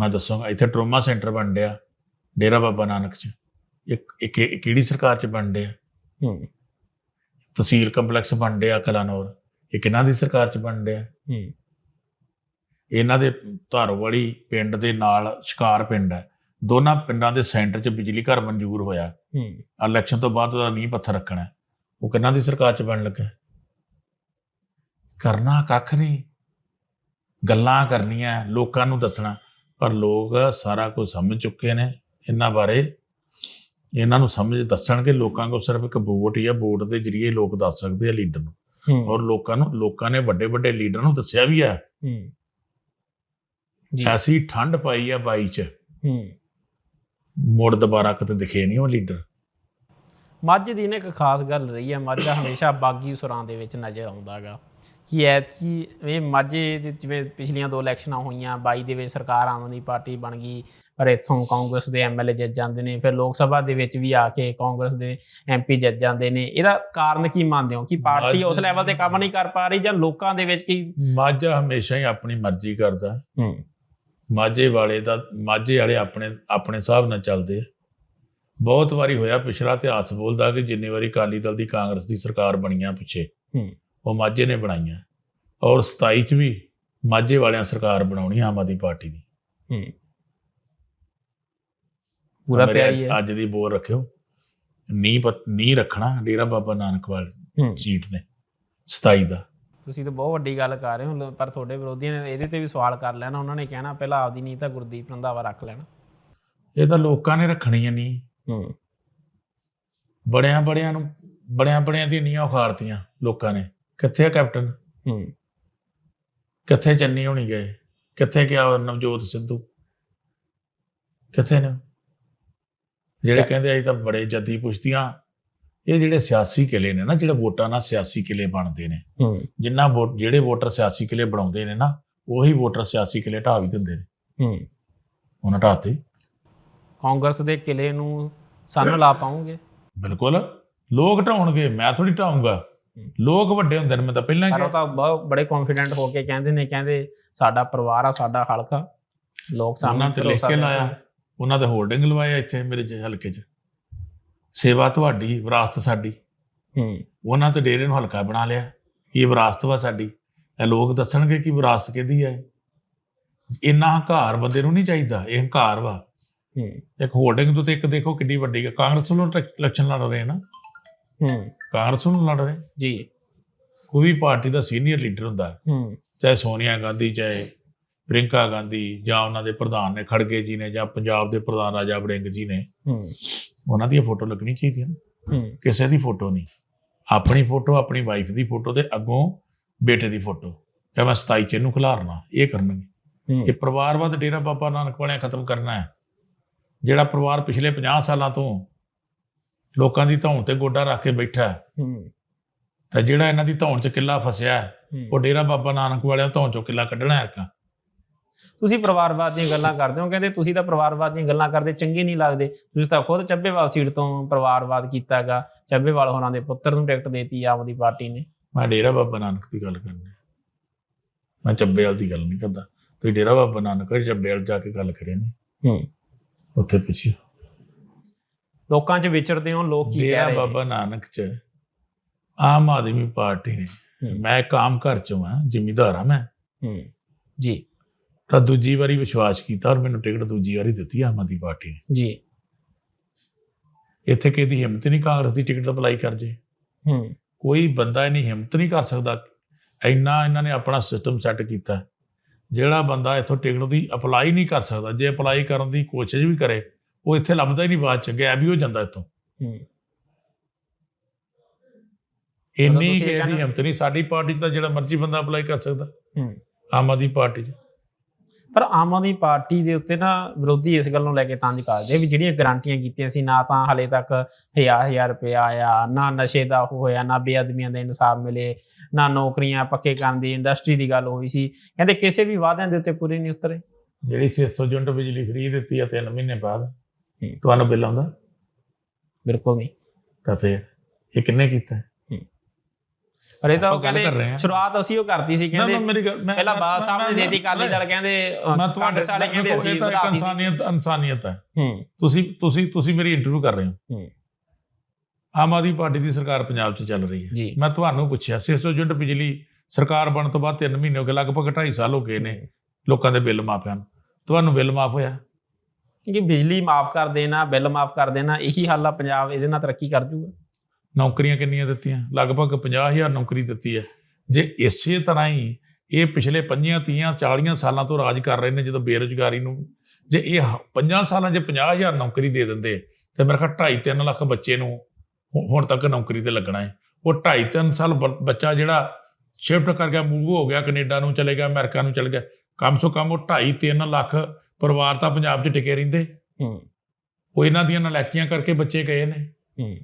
ਮੈਂ ਦੱਸਾਂਗਾ ਇੱਥੇ ਟਰੋਮਾ ਸੈਂਟਰ ਬਣ ਡਿਆ ਡੇਰਾ ਬਾਬਾ ਨਾਨਕ 'ਚ। ਇੱਕ ਇੱਕ ਕਿਹੜੀ ਸਰਕਾਰ 'ਚ ਬਣ ਡਿਆ? ਹੂੰ। ਤਹਿਸੀਲ ਕੰਪਲੈਕਸ ਬਣ ਡਿਆ ਕਲਾਨੌਰ। ਇਹ ਕਿਹਨਾਂ ਦੀ ਸਰਕਾਰ 'ਚ ਬਣ ਡਿਆ? ਹੂੰ। ਇਹਨਾਂ ਦੇ ਧਾਰੋਵਾਲੀ ਪਿੰਡ ਦੇ ਨਾਲ ਸ਼ਿਕਾਰ ਪਿੰਡ ਹੈ। ਦੋਨਾਂ ਪਿੰਡਾਂ ਦੇ ਸੈਂਟਰ 'ਚ ਬਿਜਲੀ ਘਰ ਮਨਜ਼ੂਰ ਹੋਇਆ। ਹੂੰ। ਇਲੈਕਸ਼ਨ ਤੋਂ ਬਾਅਦ ਉਹਦਾ ਨੀਂਹ ਪੱਥਰ ਰੱਖਣਾ। ਉਹ ਕਿਹਨਾਂ ਦੀ ਸਰਕਾਰ 'ਚ ਬਣਨ ਲੱਗਾ? ਕਰਨਾ ਕੱਖ ਨਹੀਂ। ਗੱਲਾਂ ਕਰਨੀਆਂ ਲੋਕਾਂ ਨੂੰ ਦੱਸਣਾ। ਪਰ ਲੋਕ ਸਾਰਾ ਕੁਝ ਸਮਝ ਚੁੱਕੇ ਨੇ ਇਹਨਾਂ ਬਾਰੇ। ਇਹਨਾਂ ਨੂੰ ਸਮਝ ਦੱਸਣਗੇ ਲੋਕਾਂ ਕੋਲ ਸਿਰਫ ਇੱਕ ਵੋਟ ਹੀ ਆ। ਵੋਟ ਦੇ ਜ਼ਰੀਏ ਲੋਕ ਦੱਸ ਸਕਦੇ ਆ ਲੀਡਰ ਨੂੰ। ਔਰ ਲੋਕਾਂ ਨੂੰ ਲੋਕਾਂ ਨੇ ਵੱਡੇ ਵੱਡੇ ਲੀਡਰ ਨੂੰ ਦੱਸਿਆ ਵੀ ਆ। ਹੂੰ। ਜੀ। ਐਸੀ ਠੰਡ ਪਾਈ ਆ ਬਾਈ 'ਚ। ਹੂੰ। ਮੁੜ ਦੁਬਾਰਾ ਕਿਤੇ ਦਿਖੇ ਨਹੀਂ ਉਹ ਲੀਡਰ ਮੱਝ ਦੀ ਨੇ ਇੱਕ ਖਾਸ ਗੱਲ ਰਹੀ ਹੈ ਮੱਝ ਹਮੇਸ਼ਾ ਬਾਗੀ ਸੁਰਾਂ ਦੇ ਵਿੱਚ ਨਜ਼ਰ ਆਉਂਦਾਗਾ। ਕਿ ਐਤਕੀ ਇਹ ਮਾਝੇ ਦੇ ਜਿਵੇਂ ਪਿਛਲੀਆਂ ਦੋ ਇਲੈਕਸ਼ਨਾਂ ਹੋਈਆਂ 22 ਦੇ ਵਿੱਚ ਸਰਕਾਰ ਆਮ ਆਦਮੀ ਪਾਰਟੀ ਬਣ ਗਈ ਪਰ ਇੱਥੋਂ ਕਾਂਗਰਸ ਦੇ ਐਮਐਲਏ ਜਿੱਤ ਜਾਂਦੇ ਨੇ ਫਿਰ ਲੋਕ ਸਭਾ ਦੇ ਵਿੱਚ ਵੀ ਆ ਕੇ ਕਾਂਗਰਸ ਦੇ ਐਮਪੀ ਜਿੱਤ ਜਾਂਦੇ ਨੇ। ਇਹਦਾ ਕਾਰਨ ਕੀ ਮੰਨਦੇ ਹੋ? ਕਿ ਪਾਰਟੀ ਉਸ ਲੈਵਲ ਤੇ ਕੰਮ ਨਹੀਂ ਕਰ ਪਾ ਰਹੀ ਜਾਂ ਲੋਕਾਂ ਦੇ ਵਿੱਚ ਕੀ ਮਾਝਾ ਹਮੇਸ਼ਾ ਹੀ ਆਪਣੀ ਮਰਜ਼ੀ ਕਰਦਾ। ਹੂੰ। ਮਾਝੇ ਵਾਲੇ ਦਾ ਮਾਝੇ ਵਾਲੇ ਆਪਣੇ ਆਪਣੇ ਹਿਸਾਬ ਨਾਲ ਚੱਲਦੇ ਬਹੁਤ ਵਾਰੀ ਹੋਇਆ ਪਿਛਲਾ ਇਤਿਹਾਸ ਬੋਲਦਾ ਕਿ ਜਿੰਨੀ ਵਾਰੀ ਅਕਾਲੀ ਦਲ ਦੀ ਕਾਂਗਰਸ ਦੀ ਸਰਕਾਰ ਬਣੀਆਂ ਪਿੱਛੇ ਉਹ ਮਾਝੇ ਨੇ ਬਣਾਈਆਂ। ਔਰ 27 ਚ ਵੀ ਮਾਝੇ ਵਾਲਿਆਂ ਸਰਕਾਰ ਬਣਾਉਣੀ ਆਮ ਆਦਮੀ ਪਾਰਟੀ ਦੀ। ਹੂੰ। ਪੂਰਾ ਹੈ। ਅੱਜ ਦੀ ਬੋਲ ਰੱਖਿਓ। ਨੀ ਨੀ ਰੱਖਣਾ ਡੇਰਾ ਬਾਬਾ ਨਾਨਕ ਵਾਲ ਸੀਟ ਨੇ 27 ਦਾ। ਤੁਸੀਂ ਤਾਂ ਬਹੁਤ ਵੱਡੀ ਗੱਲ ਕਰ ਰਹੇ ਹੋ ਪਰ ਤੁਹਾਡੇ ਵਿਰੋਧੀਆਂ ਨੇ ਇਹਦੇ ਤੇ ਵੀ ਸਵਾਲ ਕਰ ਲੈਣਾ ਉਹਨਾਂ ਨੇ ਕਹਿਣਾ ਪਹਿਲਾਂ ਆਪਦੀ ਨਹੀਂ ਤਾਂ ਗੁਰਦੀਪ ਰੰਧਾਵਾ ਰੱਖ ਲੈਣਾ। ਇਹ ਤਾਂ ਲੋਕਾਂ ਨੇ ਰੱਖਣੀਆਂ ਨਹੀਂ। ਹੂੰ। ਬੜਿਆਂ ਬੜਿਆਂ ਨੂੰ ਬੜਿਆਂ ਬੜਿਆਂ ਦੀਆਂ ਨੀਆਂ ਉਖਾੜਤੀਆਂ ਲੋਕਾਂ ਨੇ। ਕਿੱਥੇ ਆ ਕੈਪਟਨ? ਹੂੰ। ਕਿੱਥੇ ਚੰਨੀ ਹੋਣੀ ਗਏ? ਕਿੱਥੇ ਗਿਆ ਨਵਜੋਤ ਸਿੱਧੂ? ਕਿੱਥੇ ਨੇ? ਜਿਹੜੇ ਕਹਿੰਦੇ ਅਸੀਂ ਤਾਂ ਬੜੇ ਜੱਦੀ ਪੁਸ਼ਤੀਆਂ ਇਹ ਜਿਹੜੇ ਸਿਆਸੀ ਕਿਲੇ ਨੇ ਨਾ ਜਿਹੜੇ ਵੋਟਾਂ ਨਾਲ ਸਿਆਸੀ ਕਿਲੇ ਬਣਦੇ ਨੇ ਹੂੰ। ਜਿੰਨਾ ਵੋਟ ਜਿਹੜੇ ਵੋਟਰ ਸਿਆਸੀ ਕਿਲੇ ਬਣਾਉਂਦੇ ਨੇ ਨਾ ਉਹੀ ਵੋਟਰ ਸਿਆਸੀ ਕਿਲੇ ਢਾਹ ਵੀ ਦਿੰਦੇ ਨੇ। ਹੂੰ। ਉਹਨਾਂ ਢਾਤੇ ਕਾਂਗਰਸ ਦੇ ਕਿਲੇ ਨੂੰ ਸੰਨ ਲਾ ਪਾਉਂਗੇ? ਬਿਲਕੁਲ। ਲੋਕ ਢਾਉਣਗੇ ਮੈਂ ਥੋੜੀ ਢਾਉਂਗਾ ਲੋਕ ਵੱਡੇ ਹੁੰਦੇ ਨੇ ਮੈਂ ਤਾਂ ਪਹਿਲਾਂ ਹੀ ਤਾਂ ਬਹੁਤ ਬੜੇ ਕੌਨਫੀਡੈਂਟ ਹੋ ਕੇ ਕਹਿੰਦੇ ਨੇ ਕਹਿੰਦੇ ਸਾਡਾ ਪਰਿਵਾਰ ਆ ਸਾਡਾ ਹਲਕਾ। ਲੋਕ ਸਾਹਮਣੇ ਤੇ ਲਿਖ ਕੇ ਲਾਇਆ। ਉਹਨਾਂ ਦੇ ਹੋਰਡਿੰਗ ਲਵਾਇਆ ਇੱਥੇ ਮੇਰੇ ਹਲਕੇ 'ਚ। ਸੇਵਾ ਤੁਹਾਡੀ ਵਿਰਾਸਤ ਸਾਡੀ। ਹੂੰ। ਉਹਨਾਂ ਤੇ ਡੇਰੇ ਨੂੰ ਹਲਕਾ ਬਣਾ ਲਿਆ। ਇਹ ਵਿਰਾਸਤ ਵਾ ਸਾਡੀ। ਇਹ ਲੋਕ ਦੱਸਣਗੇ ਕਿ ਵਿਰਾਸਤ ਕਿਹਦੀ ਹੈ ਇੰਨਾ ਹੰਕਾਰ ਬੰਦੇ ਨੂੰ ਨਹੀਂ ਚਾਹੀਦਾ। ਇਹ ਹੰਕਾਰ ਵਾ। ਹੂੰ। ਇੱਕ ਹੋਰਡਿੰਗ ਤੋਂ ਤੇ ਇੱਕ ਦੇਖੋ ਕਿੰਨੀ ਵੱਡੀ ਹੈ ਕਾਂਗਰਸ ਨੂੰ ਇਲੈਕਸ਼ਨ ਲੜ ਰਹੇ ਨਾ। ਹੂੰ। ਕਾਂਗਰਸ ਨੂੰ ਲੜ ਰਹੇ। ਜੀ। ਕੋਈ ਵੀ ਪਾਰਟੀ ਦਾ ਸੀਨੀਅਰ ਲੀਡਰ ਹੁੰਦਾ। ਹੈ, ਹੂੰ ਚਾਹੇ ਸੋਨੀਆ ਗਾਂਧੀ ਚਾਹੇ ਪ੍ਰਿੰਕਾ ਗਾਂਧੀ ਜਾਂ ਉਹਨਾਂ ਦੇ ਪ੍ਰਧਾਨ ਨੇ ਖੜਗੇ ਜੀ ਨੇ ਜਾਂ ਪੰਜਾਬ ਦੇ ਪ੍ਰਧਾਨ ਰਾਜਾ ਵੜਿੰਗ ਜੀ ਨੇ। ਹੂੰ। ਉਹਨਾਂ ਦੀਆਂ ਫੋਟੋ ਲੱਗਣੀ ਚਾਹੀਦੀਆਂ ਨੇ। ਹੂੰ। ਕਿਸੇ ਦੀ ਫੋਟੋ ਨਹੀਂ। ਆਪਣੀ ਫੋਟੋ ਆਪਣੀ ਵਾਈਫ ਦੀ ਫੋਟੋ ਤੇ ਅੱਗੋਂ ਬੇਟੇ ਦੀ ਫੋਟੋ। ਕਿ ਮੈਂ 27 ਚ ਇਹਨੂੰ ਖਿਲਾਰਨਾ ਇਹ ਕਰਨਗੇ। ਕਿ ਪਰਿਵਾਰਵਾਦ ਡੇਰਾ ਬਾਬਾ ਨਾਨਕ ਵਾਲਿਆਂ ਖਤਮ ਕਰਨਾ ਹੈ। ਜਿਹੜਾ ਪਰਿਵਾਰ ਪਿਛਲੇ 50 ਸਾਲਾਂ ਤੋਂ ਲੋਕਾਂ ਦੀ ਧੌਣ ਤੇ ਗੋਡਾ ਰੱਖ ਕੇ ਬੈਠਾ ਹੈ ਤਾਂ ਜਿਹੜਾ ਇਹਨਾਂ ਦੀ ਧੌਣ 'ਚ ਕਿੱਲਾ ਫਸਿਆ। ਉਹ ਡੇਰਾ ਬਾਬਾ ਨਾਨਕ ਵਾਲਿਆਂ ਧੌਣ 'ਚੋਂ ਕਿੱਲਾ ਕੱਢਣਾ ਹੈ ਕਾ ਤੁਸੀਂ ਪਰਿਵਾਰਵਾਦ ਦੀਆਂ ਗੱਲਾਂ ਕਰਦੇ ਹੋ ਕਹਿੰਦੇ ਤੁਸੀਂ ਤਾਂ ਪਰਿਵਾਰਵਾਦ ਦੀਆਂ ਗੱਲਾਂ ਕਰਦੇ ਚੰਗੇ ਨਹੀਂ ਲੱਗਦੇ। ਤੁਸੀਂ ਤਾਂ ਖੁਦ ਚੱਬੇਵਾਲ ਸੀਟ ਤੋਂ ਪਰਿਵਾਰਵਾਦ ਕੀਤਾਗਾ ਚੱਬੇਵਾਲ ਹੋਰਾਂ ਦੇ ਪੁੱਤਰ ਨੂੰ ਟਿਕਟ ਦੇਤੀ ਆਮ ਆਦਮੀ ਪਾਰਟੀ ਨੇ। ਮੈਂ ਡੇਰਾ ਬਾਬਾ ਨਾਨਕ ਦੀ ਗੱਲ ਕਰਨੀ ਮੈਂ ਚੱਬੇਵਾਲ ਦੀ ਗੱਲ ਨਹੀਂ ਕਰਦਾ। ਤੁਸੀਂ ਡੇਰਾ ਬਾਬਾ ਨਾਨਕ ਚੱਬੇਵਾਲ ਜਾ ਕੇ ਗੱਲ ਕਰੇ ਨੇ। ਹੂੰ। ਉੱਥੇ ਪੁੱਛਿਓ। ਲੋਕਾਂ 'ਚ ਵਿਚਰਦੇ ਹੋ ਲੋਕ ਕੀ ਕਹਿ ਰਹੇ ਬਾਬਾ ਨਾਨਕ ਚ ਆਮ ਆਦਮੀ ਪਾਰਟੀ ਨੇ। ਮੈਂ ਕੰਮ ਘਰ ਚੋਂ ਆ ਜ਼ਿਮੀਦਾਰ ਆ ਮੈਂ। ਹੂੰ। ਜੀ। ਤਾਂ ਦੂਜੀ ਵਾਰੀ ਵਿਸ਼ਵਾਸ ਕੀਤਾ ਔਰ ਮੈਨੂੰ ਟਿਕਟ ਦੂਜੀ ਵਾਰੀ ਦਿੱਤੀ ਆਮ ਆਦਮੀ ਪਾਰਟੀ ਨੇ। ਜੀ। ਇੱਥੇ ਕਿਹਦੀ ਹਿੰਮਤ ਨਹੀਂ ਕਾਂਗਰਸ ਦੀ ਟਿਕਟ ਅਪਲਾਈ ਕਰ ਜੇ। ਹੂੰ। ਕੋਈ ਬੰਦਾ ਇਹਨੀ ਹਿੰਮਤ ਨਹੀਂ ਕਰ ਸਕਦਾ। ਇੰਨਾ ਇਹਨਾਂ ਨੇ ਆਪਣਾ ਸਿਸਟਮ ਸੈੱਟ ਕੀਤਾ। ਜਿਹੜਾ ਬੰਦਾ ਇੱਥੋਂ ਟਿਕਟ ਦੀ ਅਪਲਾਈ ਨਹੀਂ ਕਰ ਸਕਦਾ ਜੇ ਅਪਲਾਈ ਕਰਨ ਦੀ ਕੋਸ਼ਿਸ਼ ਵੀ ਕਰੇ ਉਹ ਇੱਥੇ ਲੱਭਦਾ ਹੀ ਨਹੀਂ ਬਾਅਦ ਚ ਗਾਇਬ ਹੀ ਹੋ ਜਾਂਦਾ ਇੱਥੋਂ। ਹੂੰ। ਇੰਨੀ ਇਹ ਦੀ ਕਹਿਣਾ- ਹਿੰਮਤ ਨਹੀਂ ਸਾਡੀ ਪਾਰਟੀ 'ਚ ਤਾਂ ਜਿਹੜਾ ਮਰਜ਼ੀ ਬੰਦਾ ਅਪਲਾਈ ਕਰ ਸਕਦਾ। ਹੂੰ। ਆਮ ਆਦਮੀ ਪਾਰਟੀ 'ਚ। ਪਰ ਆਮ ਆਦਮੀ ਪਾਰਟੀ ਦੇ ਉੱਤੇ ਨਾ ਵਿਰੋਧੀ ਇਸ ਗੱਲ ਨੂੰ ਲੈ ਕੇ ਤੰਜ ਕਰਦੇ ਵੀ ਜਿਹੜੀਆਂ ਗਾਰੰਟੀਆਂ ਕੀਤੀਆਂ ਸੀ ਨਾ ਤਾਂ ਹਲੇ ਤੱਕ ਹਜ਼ਾਰ ਹਜ਼ਾਰ ਰੁਪਇਆ ਆਇਆ ਨਾ ਨਸ਼ੇ ਦਾ ਹੋਇਆ ਨਾ ਬੇਅਦਬੀਆਂ ਦਾ ਇਨਸਾਫ ਮਿਲੇ ਨਾ ਨੌਕਰੀਆਂ ਪੱਕੇ ਕਰਨ ਦੀ ਇੰਡਸਟਰੀ ਦੀ ਗੱਲ ਹੋਈ ਸੀ। ਕਹਿੰਦੇ ਕਿਸੇ ਵੀ ਵਾਅਦਿਆਂ ਦੇ ਉੱਤੇ ਪੂਰੇ ਨਹੀਂ ਉਤਰੇ। ਜਿਹੜੀ 600 ਯੂਨਿਟ ਬਿਜਲੀ ਫ੍ਰੀ ਦਿੱਤੀ ਆ 3 ਮਹੀਨੇ ਬਾਅਦ। ਤੁਹਾਨੂੰ ਬਿੱਲ ਆਉਂਦਾ? ਬਿਲਕੁਲ ਨਹੀਂ। ਤਾਂ ਫਿਰ ਇਹ ਕਿੰਨੇ ਕੀਤਾ? ਪਰ ਇਹ ਤਾਂ ਉਹ ਕਹਿੰਦੇ। ਸ਼ੁਰੂਆਤ ਅਸੀਂ ਉਹ ਕਰਤੀ ਸੀ ਕਹਿੰਦੇ ਮੇਰੀ ਗੱਲ ਮੈਂ ਪਹਿਲਾਂ ਬਾਦ ਸਾਹਿਬ ਨੇ ਦੇਤੀ ਕਾਲੀ ਦਲ ਕਹਿੰਦੇ ਮੈਂ ਤੁਹਾਡੇ ਵਾਲੇ ਕਹਿੰਦੇ ਅਸੀਂ ਇਹ ਤਾਂ ਇਨਸਾਨੀਅਤ ਇਨਸਾਨੀਅਤ ਹੈ। ਤੁਸੀਂ ਤੁਸੀਂ ਤੁਸੀਂ ਮੇਰੀ ਇੰਟਰਵਿਊ ਕਰ ਰਹੇ ਹੋ। ਆਮ ਆਦਮੀ ਪਾਰਟੀ ਦੀ ਸਰਕਾਰ ਪੰਜਾਬ 'ਚ ਚੱਲ ਰਹੀ ਹੈ। ਮੈਂ ਤੁਹਾਨੂੰ ਪੁੱਛਿਆ 600 ਯੂਨਿਟ ਬਿਜਲੀ ਸਰਕਾਰ ਬਣਨ ਤੋਂ ਬਾਅਦ 3 ਮਹੀਨੇ ਹੋ ਗਏ ਲਗਭਗ 2.5 ਸਾਲ ਹੋ ਗਏ ਨੇ ਲੋਕਾਂ ਦੇ ਬਿੱਲ ਮਾਫਿਆਂ ਨੂੰ ਤੁਹਾਨੂੰ ਬਿੱਲ ਮਾਫ ਹੋਇਆ? ਕਿ ਬਿਜਲੀ ਮਾਫ ਕਰ ਦੇਣਾ ਬਿੱਲ ਮਾਫ ਕਰ ਦੇਣਾ ਇਹੀ ਹੱਲ ਆ ਪੰਜਾਬ ਇਹਦੇ ਨਾਲ ਤਰੱਕੀ ਕਰ ਜੂਗਾ। ਨੌਕਰੀਆਂ ਕਿੰਨੀਆਂ ਦਿੱਤੀਆਂ? ਲਗਭਗ 50000 ਨੌਕਰੀ ਦਿੱਤੀ ਹੈ। ਜੇ ਇਸੇ ਤਰ੍ਹਾਂ ਹੀ ਇਹ ਪਿਛਲੇ 5 30 40 ਸਾਲਾਂ ਤੋਂ ਰਾਜ ਕਰ ਰਹੇ ਨੇ ਜਦੋਂ ਬੇਰੁਜ਼ਗਾਰੀ ਨੂੰ ਜੇ ਇਹ 5 ਸਾਲਾਂ 'ਚ 50000 ਨੌਕਰੀ ਦੇ ਦਿੰਦੇ ਤੇ ਮੇਰੇ ਖਿਆਲ 2.5 3 ਲੱਖ ਬੱਚੇ ਨੂੰ ਹੁਣ ਤੱਕ ਨੌਕਰੀ ਤੇ ਲੱਗਣਾ ਹੈ। ਉਹ 2.5 3 ਸਾਲ ਬੱਚਾ ਜਿਹੜਾ ਸ਼ਿਫਟ ਕਰ ਗਿਆ ਮੂਵ ਹੋ ਗਿਆ ਕੈਨੇਡਾ ਨੂੰ ਚਲੇ ਗਿਆ ਅਮਰੀਕਾ ਨੂੰ ਚਲੇ ਗਿਆ ਕਮ ਸੋ ਕਮ ਉਹ 2.5 3 ਲੱਖ ਪਰਿਵਾਰ ਤਾਂ ਪੰਜਾਬ 'ਚ ਟਿਕੇ ਰਹਿੰਦੇ। ਹੂੰ। ਉਹ ਇਹਨਾਂ ਦੀਆਂ ਨਲਾਇਕੀਆਂ ਕਰਕੇ ਬੱਚੇ ਗਏ ਨੇ। ਹੂੰ।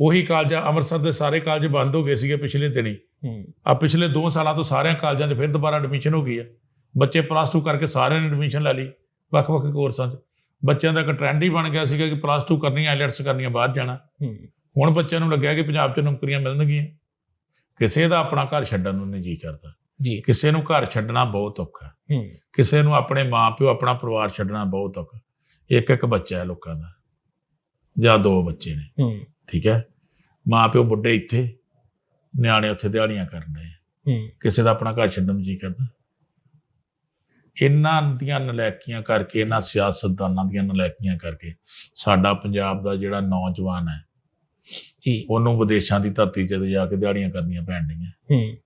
ਉਹੀ ਕਾਲਜ ਅੰਮ੍ਰਿਤਸਰ ਦੇ ਸਾਰੇ ਕਾਲਜ ਬੰਦ ਹੋ ਗਏ ਸੀਗੇ ਪਿਛਲੇ ਦਿਨੀ। ਹੂੰ। ਆ ਪਿਛਲੇ 2 ਸਾਲਾਂ ਤੋਂ ਸਾਰਿਆਂ ਕਾਲਜਾਂ 'ਚ ਫਿਰ ਦੁਬਾਰਾ ਐਡਮਿਸ਼ਨ ਹੋ ਗਈ ਹੈ ਬੱਚੇ ਪਲੱਸ 2 ਕਰਕੇ ਸਾਰਿਆਂ ਨੇ ਐਡਮਿਸ਼ਨ ਲੈ ਲਈ ਵੱਖ-ਵੱਖ ਕੋਰਸਾਂ 'ਚ। ਬੱਚਿਆਂ ਦਾ ਇੱਕ ਟ੍ਰੈਂਡ ਹੀ ਬਣ ਗਿਆ ਸੀਗਾ ਕਿ ਪਲੱਸ 2 ਕਰਨੀ ਆਈਲੈਟਸ ਕਰਨੀ ਆ ਬਾਹਰ ਜਾਣਾ। ਹੁਣ ਬੱਚਿਆਂ ਨੂੰ ਲੱਗਿਆ ਕਿ ਪੰਜਾਬ 'ਚ ਨੌਕਰੀਆਂ ਮਿਲਣਗੀਆਂ। ਕਿਸੇ ਦਾ ਆਪਣਾ ਘਰ ਛੱਡਣ ਨੂੰ ਨਹੀਂ ਜੀ ਕਰਦਾ। ਜੀ। ਕਿਸੇ ਨੂੰ ਘਰ ਛੱਡਣਾ ਬਹੁਤ ਔਖਾ ਹੈ। ਕਿਸੇ ਨੂੰ ਆਪਣੇ ਮਾਪਿਓ ਆਪਣਾ ਪਰਿਵਾਰ ਛੱਡਣਾ ਬਹੁਤ ਔਖਾ ਇੱਕ ਇੱਕ ਬੱਚਾ ਹੈ ਲੋਕਾਂ ਦਾ ਜਾਂ ਦੋ ਬੱਚੇ ਨੇ। ਠੀਕ ਹੈ? ਮਾਪਿਓ ਬੁੱਢੇ ਇੱਥੇ ਨਿਆਣੇ ਉੱਥੇ ਦਿਹਾੜੀਆਂ ਕਰਨ ਦੇ ਹੂੰ। ਕਿਸੇ ਦਾ ਆਪਣਾ ਘਰ ਛੱਡਣ ਜੀ ਕਰਦਾ। ਇਹਨਾਂ ਦੀਆਂ ਨਲਾਇਕੀਆਂ ਕਰਕੇ ਇਹਨਾਂ ਸਿਆਸਤਦਾਨਾਂ ਦੀਆਂ ਨਲਾਇਕੀਆਂ ਕਰਕੇ ਸਾਡਾ ਪੰਜਾਬ ਦਾ ਜਿਹੜਾ ਨੌਜਵਾਨ ਹੈ ਜੀ। ਉਹਨੂੰ ਵਿਦੇਸ਼ਾਂ ਦੀ ਧਰਤੀ 'ਤੇ ਜਾ ਕੇ ਦਿਹਾੜੀਆਂ ਕਰਨੀਆਂ ਪੈਣ ਡੀਆਂ ਹੂੰ।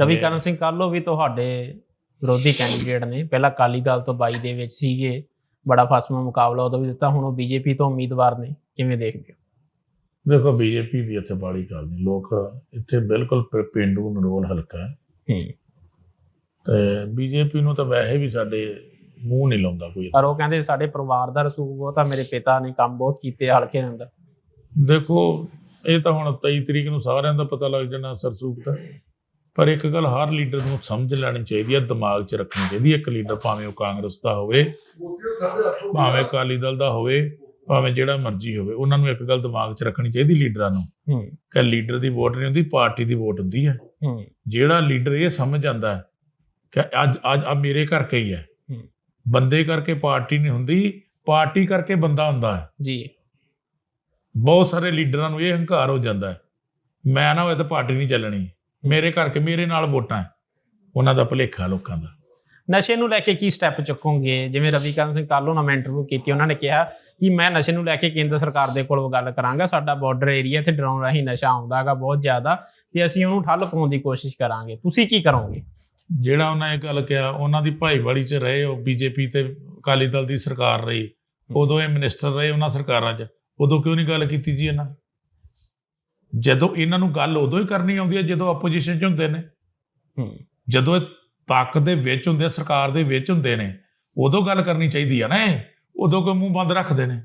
ਰਵੀ ਕਰਨ ਸਿੰਘ ਕਾਲੋ ਵੀ ਤੁਹਾਡੇ ਵਿਰੋਧੀ ਕੈਂਡੀਡੇਟ ਨੇ। ਪਹਿਲਾਂ ਅਕਾਲੀ ਦਲ ਤੋਂ 22 ਦੇ ਵਿੱਚ ਸੀਗੇ। ਬੜਾ ਫਸਮਾ ਮੁਕਾਬਲਾ ਉਦੋਂ ਵੀ ਦਿੱਤਾ ਹੁਣ ਉਹ ਬੀਜੇਪੀ ਤੋਂ ਉਮੀਦਵਾਰ ਨੇ ਕਿਵੇਂ ਦੇਖਦੇ ਹੋ? ਦੇਖੋ ਬੀਜੇਪੀ ਦੀ ਇੱਥੇ ਬਾੜੀ ਗੱਲ ਨਹੀਂ ਲੋਕ ਇੱਥੇ ਬਿਲਕੁਲ ਪੇਂਡੂ ਨਰੋਲ ਹਲਕਾ ਹੈ। ਤੇ ਬੀਜੇਪੀ ਨੂੰ ਤਾਂ ਵੈਸੇ ਵੀ ਸਾਡੇ ਮੂੰਹ ਨਹੀਂ ਲਾਉਂਦਾ ਕੋਈ ਪਰ ਉਹ ਕਹਿੰਦੇ ਸਾਡੇ ਪਰਿਵਾਰ ਦਾ ਰਸੂਖ ਬਹੁਤ ਆ ਮੇਰੇ ਪਿਤਾ ਨੇ ਕੰਮ ਬਹੁਤ ਕੀਤੇ ਹਲਕੇ ਦੇ ਅੰਦਰ। ਦੇਖੋ ਇਹ ਤਾਂ ਹੁਣ 23 ਤਰੀਕ ਨੂੰ ਸਾਰਿਆਂ ਦਾ ਪਤਾ ਲੱਗ ਜਾਣਾ ਸਰਸੂਖ ਦਾ। ਪਰ ਇੱਕ ਗੱਲ ਹਰ ਲੀਡਰ ਨੂੰ ਸਮਝ ਲੈਣੀ ਚਾਹੀਦੀ ਹੈ ਦਿਮਾਗ 'ਚ ਰੱਖਣੀ ਚਾਹੀਦੀ ਹੈ ਇੱਕ ਲੀਡਰ ਭਾਵੇਂ ਉਹ ਕਾਂਗਰਸ ਦਾ ਹੋਵੇ ਭਾਵੇਂ ਅਕਾਲੀ ਦਲ ਦਾ ਹੋਵੇ ਭਾਵੇਂ ਜਿਹੜਾ ਮਰਜ਼ੀ ਹੋਵੇ ਉਹਨਾਂ ਨੂੰ ਇੱਕ ਗੱਲ ਦਿਮਾਗ 'ਚ ਰੱਖਣੀ ਚਾਹੀਦੀ ਲੀਡਰਾਂ ਨੂੰ ਕਿ ਲੀਡਰ ਦੀ ਵੋਟ ਨਹੀਂ ਹੁੰਦੀ ਪਾਰਟੀ ਦੀ ਵੋਟ ਹੁੰਦੀ ਹੈ। ਜਿਹੜਾ ਲੀਡਰ ਇਹ ਸਮਝ ਜਾਂਦਾ ਹੈ ਕਿ ਅੱਜ ਅੱਜ ਆ ਮੇਰੇ ਕਰਕੇ ਹੀ ਹੈ। ਹੂੰ। ਬੰਦੇ ਕਰਕੇ ਪਾਰਟੀ ਨਹੀਂ ਹੁੰਦੀ ਪਾਰਟੀ ਕਰਕੇ ਬੰਦਾ ਹੁੰਦਾ ਹੈ। ਜੀ। ਬਹੁਤ ਸਾਰੇ ਲੀਡਰਾਂ ਨੂੰ ਇਹ ਹੰਕਾਰ ਹੋ ਜਾਂਦਾ ਹੈ ਮੈਂ ਨਾ ਹੋਏ ਤਾਂ ਪਾਰਟੀ ਨਹੀਂ ਚੱਲਣੀ। ਮੇਰੇ ਕਰਕੇ ਮੇਰੇ ਨਾਲ ਵੋਟਾਂ ਹੈ। ਉਹਨਾਂ ਦਾ ਭੁਲੇਖਾ ਲੋਕਾਂ ਦਾ। ਨਸ਼ੇ ਨੂੰ ਲੈ ਕੇ ਕੀ ਸਟੈਪ ਚੁੱਕੋਗੇ? ਜਿਵੇਂ ਰਵੀਕਾਂਤ ਸਿੰਘ ਕਾਲੋ ਨਾਲ ਮੈਂ ਇੰਟਰਵਿਊ ਕੀਤੀ ਉਹਨਾਂ ਨੇ ਕਿਹਾ ਕਿ ਮੈਂ ਨਸ਼ੇ ਨੂੰ ਲੈ ਕੇ ਕੇਂਦਰ ਸਰਕਾਰ ਦੇ ਕੋਲ ਗੱਲ ਕਰਾਂਗਾ। ਸਾਡਾ ਬਾਰਡਰ ਏਰੀਆ ਤੇ ਡਰਾਉਣ ਰਾਹੀਂ ਨਸ਼ਾ ਆਉਂਦਾ ਹੈਗਾ ਬਹੁਤ ਜ਼ਿਆਦਾ ਤੇ ਅਸੀਂ ਉਹਨੂੰ ਠੱਲ ਪਾਉਣ ਦੀ ਕੋਸ਼ਿਸ਼ ਕਰਾਂਗੇ। ਤੁਸੀਂ ਕੀ ਕਰੋਗੇ? ਜਿਹੜਾ ਉਹਨਾਂ ਇਹ ਗੱਲ ਕਿਹਾ ਉਹਨਾਂ ਦੀ ਭਾਈਵਾਲੀ 'ਚ ਰਹੇ ਉਹ ਬੀਜੇਪੀ ਤੇ ਅਕਾਲੀ ਦਲ ਦੀ ਸਰਕਾਰ ਰਹੀ ਉਦੋਂ ਇਹ ਮਿਨਿਸਟਰ ਰਹੇ ਉਹਨਾਂ ਸਰਕਾਰਾਂ 'ਚ। ਉਦੋਂ ਕਿਉਂ ਨਹੀਂ ਗੱਲ ਕੀਤੀ ਜੀ ਇਹਨਾਂ ਜਦੋਂ ਇਹਨਾਂ ਨੂੰ ਗੱਲ ਉਦੋਂ ਹੀ ਕਰਨੀ ਆਉਂਦੀ ਹੈ ਜਦੋਂ ਆਪੋਜੀਸ਼ਨ 'ਚ ਹੁੰਦੇ ਨੇ। ਜਦੋਂ ਇਹ ਤਾਕਤ ਦੇ ਵਿੱਚ ਹੁੰਦੇ ਸਰਕਾਰ ਦੇ ਵਿੱਚ ਹੁੰਦੇ ਨੇ ਉਦੋਂ ਗੱਲ ਕਰਨੀ ਚਾਹੀਦੀ ਆ ਨਾ ਉਦੋਂ ਕੋਈ ਮੂੰਹ ਬੰਦ ਰੱਖਦੇ ਨੇ।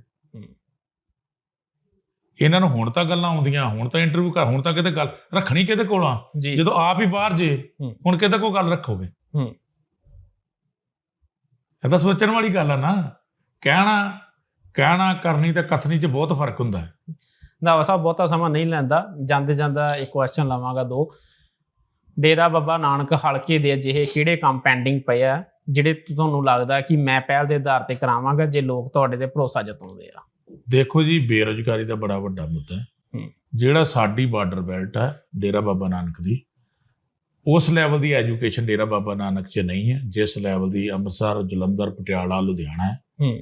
ਇਹਨਾਂ ਨੂੰ ਹੁਣ ਤਾਂ ਗੱਲਾਂ ਆਉਂਦੀਆਂ ਹੁਣ ਤਾਂ ਇੰਟਰਵਿਊ ਕਰ ਹੁਣ ਤਾਂ ਕਿਤੇ ਗੱਲ ਰੱਖਣੀ ਕਿਤੇ ਕੋਲ ਆ? ਜਦੋਂ ਆਪ ਹੀ ਬਾਹਰ ਜੇ। ਹੁਣ ਕਿਤੇ ਕੋਈ ਗੱਲ ਰੱਖੋਗੇ? ਹੂੰ। ਇਹ ਤਾਂ ਸੋਚਣ ਵਾਲੀ ਗੱਲ ਆ ਨਾ। ਕਹਿਣਾ ਕਹਿਣਾ ਕਰਨੀ ਤੇ ਕਥਨੀ 'ਚ ਬਹੁਤ ਫ਼ਰਕ ਹੁੰਦਾ ਹੈ। ਰੰਧਾਵਾ ਸਾਹਿਬ ਬਹੁਤਾ ਸਮਾਂ ਨਹੀਂ ਲੈਂਦਾ। ਜਾਂਦੇ ਜਾਂਦਾ ਇੱਕ ਕੁਐਸਚਨ ਲਵਾਂਗਾ ਦੋ। ਡੇਰਾ ਬਾਬਾ ਨਾਨਕ ਹਲਕੇ ਦੇ ਅਜਿਹੇ ਕਿਹੜੇ ਕੰਮ ਪੈਂਡਿੰਗ ਪਏ ਆ ਜਿਹੜੇ ਤੁਹਾਨੂੰ ਲੱਗਦਾ ਕਿ ਮੈਂ ਪਹਿਲ ਦੇ ਆਧਾਰ ਤੇ ਕਰਾਵਾਂਗਾ ਜੇ ਲੋਕ ਤੁਹਾਡੇ ਤੇ ਭਰੋਸਾ ਜਤਾਉਂਦੇ ਆ? ਦੇਖੋ ਜੀ ਬੇਰੁਜ਼ਗਾਰੀ ਦਾ ਬੜਾ ਵੱਡਾ ਮੁੱਦਾ ਹੈ। ਜਿਹੜਾ ਸਾਡੀ ਬਾਰਡਰ ਬੈਲਟ ਹੈ ਡੇਰਾ ਬਾਬਾ ਨਾਨਕ ਦੀ ਉਸ ਲੈਵਲ ਦੀ ਐਜੂਕੇਸ਼ਨ ਡੇਰਾ ਬਾਬਾ ਨਾਨਕ 'ਚ ਨਹੀਂ ਹੈ। ਜਿਸ ਲੈਵਲ ਦੀ ਅੰਮ੍ਰਿਤਸਰ ਜਲੰਧਰ ਪਟਿਆਲਾ ਲੁਧਿਆਣਾ ਹੂੰ।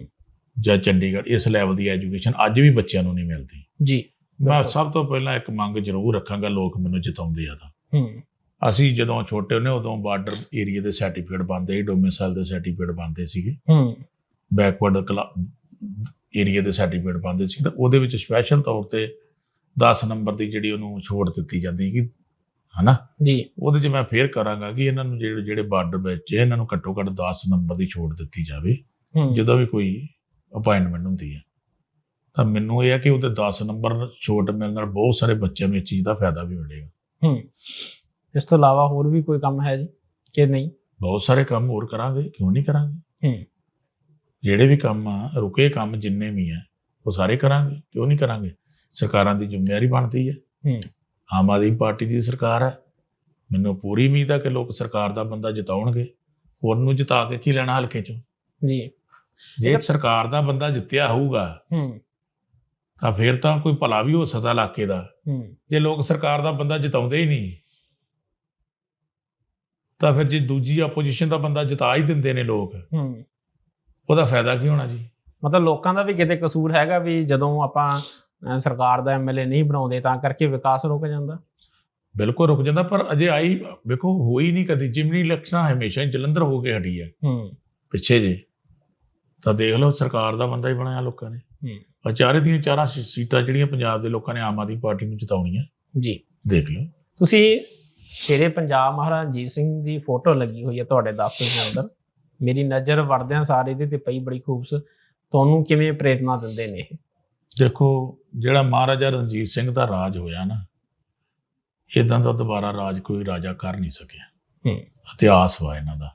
ਜਾਂ ਚੰਡੀਗੜ੍ਹ ਇਸ ਲੈਵਲ ਦੀ ਐਜੂਕੇਸ਼ਨ ਅੱਜ ਵੀ ਬੱਚਿਆਂ ਨੂੰ ਨਹੀਂ ਮਿਲਦੀ। ਜੀ ਮੈਂ ਸਭ ਤੋਂ ਪਹਿਲਾਂ ਇੱਕ ਮੰਗ ਜ਼ਰੂਰ ਰੱਖਾਂਗਾ ਲੋਕ ਮੈਨੂੰ ਜਿਤਾਉਂਦੇ ਆ ਤਾਂ। ਹੂੰ। ਅਸੀਂ ਜਦੋਂ ਛੋਟੇ ਹੁੰਦੇ ਉਦੋਂ ਬਾਰਡਰ ਏਰੀਆ ਦੇ ਸਰਟੀਫਿਕੇਟ ਬਣਦੇ ਸੀ ਡੋਮਿਸਾਈਲ ਦੇ ਸਰਟੀਫਿਕੇਟ ਬਣਦੇ ਸੀਗੇ। ਹੂੰ। ਬੈਕਵਰਡ ਏਰੀਆ ਦੇ ਸਰਟੀਫਿਕੇਟ ਬਣਦੇ ਸੀ ਤਾਂ ਉਹਦੇ ਵਿੱਚ ਸਪੈਸ਼ਲ ਤੌਰ ਤੇ 10 ਨੰਬਰ ਦੀ ਜਿਹੜੀ ਉਹਨੂੰ ਛੋਟ ਦਿੱਤੀ ਜਾਂਦੀ ਕਿ ਹਨਾ? ਜੀ। ਉਹਦੇ 'ਚ ਮੈਂ ਫੇਰ ਕਰਾਂਗਾ ਕਿ ਇਹਨਾਂ ਨੂੰ ਜਿਹੜੇ ਜਿਹੜੇ ਬਾਰਡਰ ਵਿੱਚ ਇਹਨਾਂ ਨੂੰ ਘੱਟੋ ਘੱਟ 10 ਨੰਬਰ ਦੀ ਛੋਟ ਦਿੱਤੀ ਜਾਵੇ। ਜਦੋਂ ਵੀ ਕੋਈ ਅਪਾਇੰਟਮੈਂਟ ਹੁੰਦੀ ਹੈ। ਤਾਂ ਮੈਨੂੰ ਇਹ ਹੈ ਕਿ ਉਹਦੇ 10 ਨੰਬਰ ਛੋਟ ਮਿਲਣ ਨਾਲ ਬਹੁਤ ਸਾਰੇ ਬੱਚਿਆਂ ਨੂੰ ਇਸ ਚੀਜ਼ ਦਾ ਫਾਇਦਾ ਵੀ ਮਿਲੇਗਾ। ਹੂੰ। ਇਸ ਤੋਂ ਇਲਾਵਾ ਹੋਰ ਵੀ ਕੋਈ ਕੰਮ ਹੈ ਜੀ ਕਿ ਨਹੀਂ? ਬਹੁਤ ਸਾਰੇ ਕੰਮ ਹੋਰ ਕਰਾਂਗੇ ਕਿਉਂ ਨਹੀਂ ਕਰਾਂਗੇ? ਹੂੰ। ਜਿਹੜੇ ਵੀ ਕੰਮ ਆ ਰੁਕੇ ਕੰਮ ਜਿੰਨੇ ਵੀ ਆ ਉਹ ਸਾਰੇ ਕਰਾਂਗੇ ਕਿਉਂ ਨਹੀਂ ਕਰਾਂਗੇ? ਸਰਕਾਰਾਂ ਦੀ ਜ਼ਿੰਮੇਵਾਰੀ ਬਣਦੀ ਹੈ। ਹੂੰ। ਆਮ ਆਦਮੀ ਪਾਰਟੀ ਦੀ ਸਰਕਾਰ ਹੈ। ਮੈਨੂੰ ਪੂਰੀ ਉਮੀਦ ਹੈ ਕਿ ਲੋਕ ਸਰਕਾਰ ਦਾ ਬੰਦਾ ਜਿਤਾਉਣਗੇ। ਉਹਨੂੰ ਜਿਤਾ ਕੇ ਕੀ ਲੈਣਾ ਹਲਕੇ ਚੋਂ? ਜੀ। ਜੇ ਸਰਕਾਰ ਦਾ ਬੰਦਾ ਜਿੱਤਿਆ ਹੋਊਗਾ ਹੂੰ। ਤਾਂ ਫਿਰ ਤਾਂ ਕੋਈ ਭਲਾ ਵੀ ਹੋ ਸਕਦਾ ਇਲਾਕੇ ਦਾ। ਹੂੰ। ਜੇ ਲੋਕ ਸਰਕਾਰ ਦਾ ਬੰਦਾ ਜਿਤਾਉਂਦੇ ਹੀ ਨਹੀਂ ਤਾਂ ਫਿਰ ਜੇ ਦੂਜੀ ਆਪੋਜੀਸ਼ਨ ਦਾ ਬੰਦਾ ਜਿਤਾ ਹੀ ਦਿੰਦੇ ਨੇ ਲੋਕ ਹੂੰ। ਉਹਦਾ ਫਾਇਦਾ ਕੀ ਹੋਣਾ ਜੀ? ਮਤਲਬ ਲੋਕਾਂ ਦਾ ਵੀ ਕਿਤੇ ਕਸੂਰ ਹੈਗਾ ਵੀ ਜਦੋਂ ਆਪਾਂ ਸਰਕਾਰ ਦਾ ਐਮਐਲਏ ਨਹੀਂ ਬਣਾਉਂਦੇ ਤਾਂ ਕਰਕੇ ਵਿਕਾਸ ਰੁਕ ਜਾਂਦਾ? ਬਿਲਕੁਲ ਰੁਕ ਜਾਂਦਾ ਪਰ ਅਜੇ ਆਈ ਵੇਖੋ ਹੋਈ ਨਹੀਂ ਕਦੀ। ਜਿਮਨੀ ਇਲੈਕਸ਼ਨਾਂ ਹਮੇਸ਼ਾ ਹੀ ਜਲੰਧਰ ਹੋ ਕੇ ਹਟੀ ਹੈ। ਹੂੰ। ਪਿੱਛੇ ਜੇ। ਤਾਂ ਦੇਖ ਲਓ ਸਰਕਾਰ ਦਾ ਬੰਦਾ ਹੀ ਬਣਾਇਆ ਲੋਕਾਂ ਨੇ। ਹੂੰ। ਆ ਚਾਰੇ ਦੀਆਂ ਚਾਰਾਂ ਸੀਟਾਂ ਜਿਹੜੀਆਂ ਪੰਜਾਬ ਦੇ ਲੋਕਾਂ ਨੇ ਆਮ ਆਦਮੀ ਪਾਰਟੀ ਨੂੰ ਜਿਤਾਉਣੀਆਂ। ਜੀ। ਦੇਖ ਲਓ। ਤੁਸੀਂ ਸ਼ੇਰੇ ਪੰਜਾਬ ਮਹਾਰਾਜਾ ਰਣਜੀਤ ਸਿੰਘ ਦੀ ਫੋਟੋ ਲੱਗੀ ਹੋਈ ਹੈ ਤੁਹਾਡੇ ਦਫ਼ਤਰ ਦੇ ਅੰਦਰ। ਮੇਰੀ ਨਜ਼ਰ ਵੜਦਿਆਂ ਸਾਰੇ ਇਹਦੇ ਤੇ ਪਈ ਬੜੀ ਖੂਬਸੂਰਤ ਤੁਹਾਨੂੰ ਕਿਵੇਂ ਪ੍ਰੇਰਨਾ ਦਿੰਦੇ ਨੇ ਇਹ? ਦੇਖੋ ਜਿਹੜਾ ਮਹਾਰਾਜਾ ਰਣਜੀਤ ਸਿੰਘ ਦਾ ਰਾਜ ਹੋਇਆ ਨਾ ਇਦਾਂ ਦਾ ਦੁਬਾਰਾ ਰਾਜ ਕੋਈ ਰਾਜਾ ਕਰ ਨਹੀਂ ਸਕਿਆ। ਹੂੰ। ਇਤਿਹਾਸ ਵਾ ਇਹਨਾਂ ਦਾ।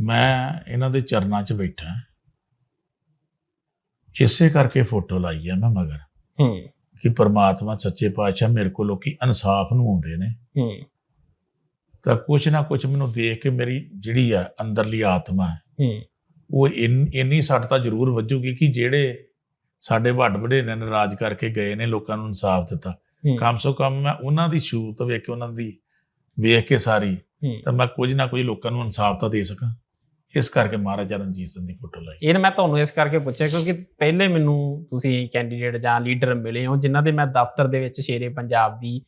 ਮੈਂ ਇਹਨਾਂ ਦੇ ਚਰਨਾਂ 'ਚ ਬੈਠਾ ਇਸੇ ਕਰਕੇ ਫੋਟੋ ਲਾਈ ਆ ਮੈਂ ਮਗਰ। ਹੂੰ। ਕਿ ਪ੍ਰਮਾਤਮਾ ਸੱਚੇ ਪਾਤਸ਼ਾਹ ਮੇਰੇ ਕੋਲ ਲੋਕੀ ਇਨਸਾਫ ਨੂੰ ਆਉਂਦੇ ਨੇ। ਹੂੰ। ਤਾਂ ਕੁਛ ਨਾ ਕੁਛ ਮੈਨੂੰ ਦੇਖ ਕੇ ਮੇਰੀ ਜਿਹੜੀ ਆ ਅੰਦਰਲੀ ਆਤਮਾ ਹੈ ਹੂੰ। ਉਹ ਇੰਨ- ਸੱਟ ਤਾਂ ਜ਼ਰੂਰ ਵੱਜੂਗੀ ਕਿ ਜਿਹੜੇ ਸਾਡੇ ਵੱਡ ਵਡੇਰਿਆਂ ਨੇ ਰਾਜ ਕਰਕੇ ਗਏ ਨੇ ਲੋਕਾਂ ਨੂੰ ਇਨਸਾਫ ਦਿੱਤਾ। ਹੂੰ, ਕਮ ਸੋ ਕਮ ਮੈਂ ਉਹਨਾਂ ਦੀ ਸ਼ੂਤ ਵੇਖ ਕੇ ਉਹਨਾਂ ਦੀ ਵੇਖ ਕੇ ਸਾਰੀ ਹੂੰ। ਤਾਂ ਮੈਂ ਕੁਝ ਨਾ ਕੁਝ ਲੋਕਾਂ ਨੂੰ ਇਨਸਾਫ ਤਾਂ ਦੇ ਸਕਾਂ। ਇਸ ਕਰਕੇ ਮਹਾਰਾਜਾ ਰਣਜੀਤ ਸਿੰਘ ਦੀ ਫੋਟੋ ਲਾਈ। ਇਹ ਮੈਂ ਤੁਹਾਨੂੰ ਇਸ ਕਰਕੇ ਪੁੱਛਿਆ ਕਿਉਂਕਿ ਪਹਿਲੇ ਮੈਨੂੰ ਤੁਸੀਂ ਕੈਂਡੀਡੇਟ ਜਾਂ ਲੀਡਰ ਮਿਲੇ ਹੋ ਜਿਨ੍ਹਾਂ ਦੇ ਮੈਂ ਦਫ਼ਤਰ ਦੇ ਵਿੱਚ ਸ਼ੇਰੇ ਪੰਜਾਬ ਦੀ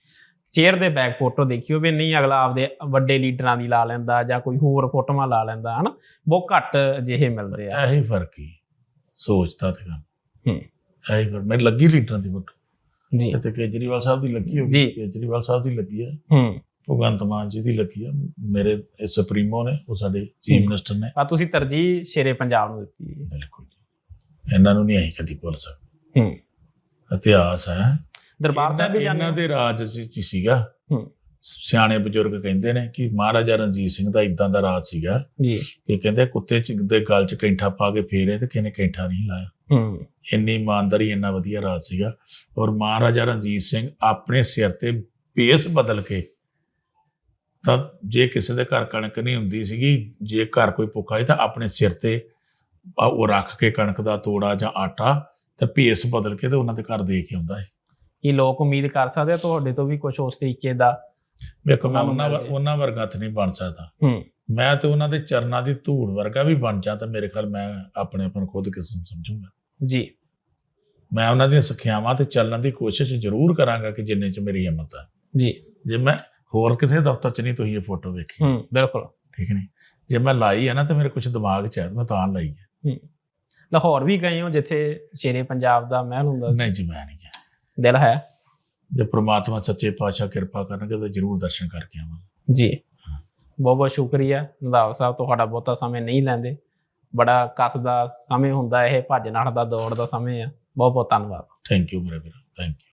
ਚੇਅਰ ਦੇ ਬੈਕ ਫੋਟੋ ਦੇਖੀ ਹੋਵੇ ਨਹੀਂ ਅਗਲਾ ਆਪਦੇ ਵੱਡੇ ਲੀਡਰਾਂ ਦੀ ਲਾ ਲੈਂਦਾ ਜਾਂ ਕੋਈ ਹੋਰ ਫੋਟੋਆਂ ਲਾ ਲੈਂਦਾ ਹਨਾ? ਬਹੁਤ ਘੱਟ ਜਿਹੇ ਮਿਲਦੇ ਆ। ਇਹੀ ਫ਼ਰਕ ਹੀ ਸੋਚਦਾ ਤੇ ਕੰਮ ਹੂੰ। ਇਹੀ ਫ਼ਰਕ ਮੈਂ ਲੱਗੀ ਲੀਡਰਾਂ ਦੀ ਫੋਟੋ। ਜੀ। ਤੇ ਕੇਜਰੀਵਾਲ ਸਾਹਿਬ ਦੀ ਲੱਗੀ ਜੀ। ਕੇਜਰੀਵਾਲ ਸਾਹਿਬ ਦੀ ਲੱਗੀ ਹੈ ਹੂੰ। ਭਗਵੰਤ ਮਾਨ ਜੀ ਦੀ ਲੱਗੀ ਹੈ ਮੇਰੇ ਸੁਪਰੀਮੋ ਨੇ ਉਹ ਸਾਡੇ ਚੀਫ। ਮਿਨਿਸਟਰ ਨੇ। ਆ ਤੁਸੀਂ ਤਰਜੀਹ ਸ਼ੇਰੇ ਪੰਜਾਬ ਨੂੰ ਦਿੱਤੀ ਹੈ। ਬਿਲਕੁਲ ਇਹਨਾਂ ਨੂੰ ਨਹੀਂ ਅਸੀਂ ਕਦੀ ਭੁੱਲ ਸਕਦੇ। ਹੂੰ। ਇਤਿਹਾਸ ਹੈ। ਦਰਬਾਰ ਸਾਹਿਬ ਵੀ ਜਾਂਦੇ ਇਹਨਾਂ? ਦੇ ਰਾਜ ਹੀ ਸੀਗਾ। ਹੂੰ। ਸਿਆਣੇ ਬਜ਼ੁਰਗ ਕਹਿੰਦੇ ਨੇ ਕਿ ਮਹਾਰਾਜਾ ਰਣਜੀਤ ਸਿੰਘ ਦਾ ਇਦਾਂ ਦਾ ਰਾਜ ਸੀਗਾ ਜੀ। ਕਿ ਕਹਿੰਦੇ ਕੁੱਤੇ ਚ ਦੇ ਗਲ ਚ ਕੈਂਠਾ ਪਾ ਕੇ ਫੇਰੇ ਤੇ ਕਿਨੇ ਕੈਂਠਾ ਨਹੀਂ ਲਾਇਆ। ਹੂੰ। ਇੰਨੀ ਇਮਾਨਦਾਰੀ ਇੰਨਾ ਵਧੀਆ ਰਾਜ ਸੀਗਾ। ਔਰ ਮਹਾਰਾਜਾ ਰਣਜੀਤ ਸਿੰਘ ਆਪਣੇ ਸਿਰ ਤੇ ਪੇਸ ਬਦਲ ਕੇ ਤਾਂ ਜੇ ਕਿਸੇ ਦੇ ਘਰ ਕਣਕ ਨਹੀਂ ਹੁੰਦੀ ਸੀਗੀ ਜੇ ਘਰ ਕੋਈ ਭੁੱਖਾ ਹੈ ਤਾਂ ਆਪਣੇ ਸਿਰ ਤੇ ਉਹ ਰੱਖ ਕੇ ਕਣਕ ਦਾ ਤੋੜਾ ਜਾਂ ਆਟਾ ਤੇ ਭੇਸ ਬਦਲ ਕੇ ਤੇ ਉਹਨਾਂ ਦੇ ਘਰ ਦੇ ਕੇ ਆਉਂਦਾ ਹੈ ਕੀ ਲੋਕ ਉਮੀਦ ਕਰ ਸਕਦੇ ਆ ਤੁਹਾਡੇ ਤੋਂ ਵੀ ਕੁਝ ਉਸ ਤਰੀਕੇ ਦਾ ਵੇਖੋ ਮੈਂ ਉਹਨਾਂ ਉਹਨਾਂ ਵਰਗਾ ਤਾਂ ਨਹੀਂ ਬਣ ਸਕਦਾ। ਹੂੰ। ਮੈਂ ਤੇ ਉਹਨਾਂ ਦੇ ਚਰਨਾਂ ਦੀ ਧੂੜ ਵਰਗਾ ਵੀ ਬਣ ਜਾ ਤਾਂ ਮੇਰੇ ਖਿਆਲ ਮੈਂ ਆਪਣੇ ਆਪ ਨੂੰ ਖੁਦ ਕਿਸਮ ਸਮਝੂੰਗਾ। ਜੀ। ਮੈਂ ਉਹਨਾਂ ਦੀਆਂ ਸਿੱਖਿਆਵਾਂ ਤੇ ਚੱਲਣ ਦੀ ਕੋਸ਼ਿਸ਼ ਜ਼ਰੂਰ ਕਰਾਂਗਾ ਕਿ ਜਿੰਨੇ ਚ ਮੇਰੀ ਹਿੰਮਤ ਹੈ ਜੀ। ਜੇ ਮੈਂ ਹੋਰ ਕਿਸੇ ਦਫ਼ਤਰ ਚ ਨਹੀਂ ਤੁਸੀਂ ਇਹ ਫੋਟੋ ਵੇਖੀ? ਹੂੰ ਬਿਲਕੁਲ। ਠੀਕ ਨਹੀਂ ਜੇ ਮੈਂ ਲਾਈ ਹੈ ਨਾ ਤਾਂ ਮੇਰੇ ਕੁਝ ਦਿਮਾਗ 'ਚ ਹੈ ਮੈਂ ਤਾਂ ਲਾਈ ਹੈ। ਲਾਹੌਰ ਵੀ ਗਏ ਹੋ ਜਿੱਥੇ ਸ਼ੇਰੇ ਪੰਜਾਬ ਦਾ ਮਹਿਲ ਹੁੰਦਾ ਨਹੀਂ ਜੀ ਮੈਂ ਨਹੀਂ ਗਿਆ। ਦਿਲ ਹੈ? ਜੇ ਪ੍ਰਮਾਤਮਾ ਸੱਚੇ ਪਾਤਸ਼ਾਹ ਕਿਰਪਾ ਕਰਨਗੇ ਤਾਂ ਜ਼ਰੂਰ ਦਰਸ਼ਨ ਕਰਕੇ ਆਵਾਂਗੇ। ਜੀ। ਬਹੁਤ ਬਹੁਤ ਸ਼ੁਕਰੀਆ। ਰੰਧਾਵਾ ਸਾਹਿਬ ਤੁਹਾਡਾ ਬਹੁਤਾ ਸਮੇਂ ਨਹੀਂ ਲੈਂਦੇ। ਬੜਾ ਕਸ ਦਾ ਸਮੇਂ ਹੁੰਦਾ ਇਹ ਭੱਜ ਨੱਠ ਦਾ ਦੌੜ ਦਾ ਸਮੇਂ ਆ। ਬਹੁਤ ਬਹੁਤ ਧੰਨਵਾਦ। ਥੈਂਕ ਯੂ ਮੇਰੇ ਵੀਰ। Thank you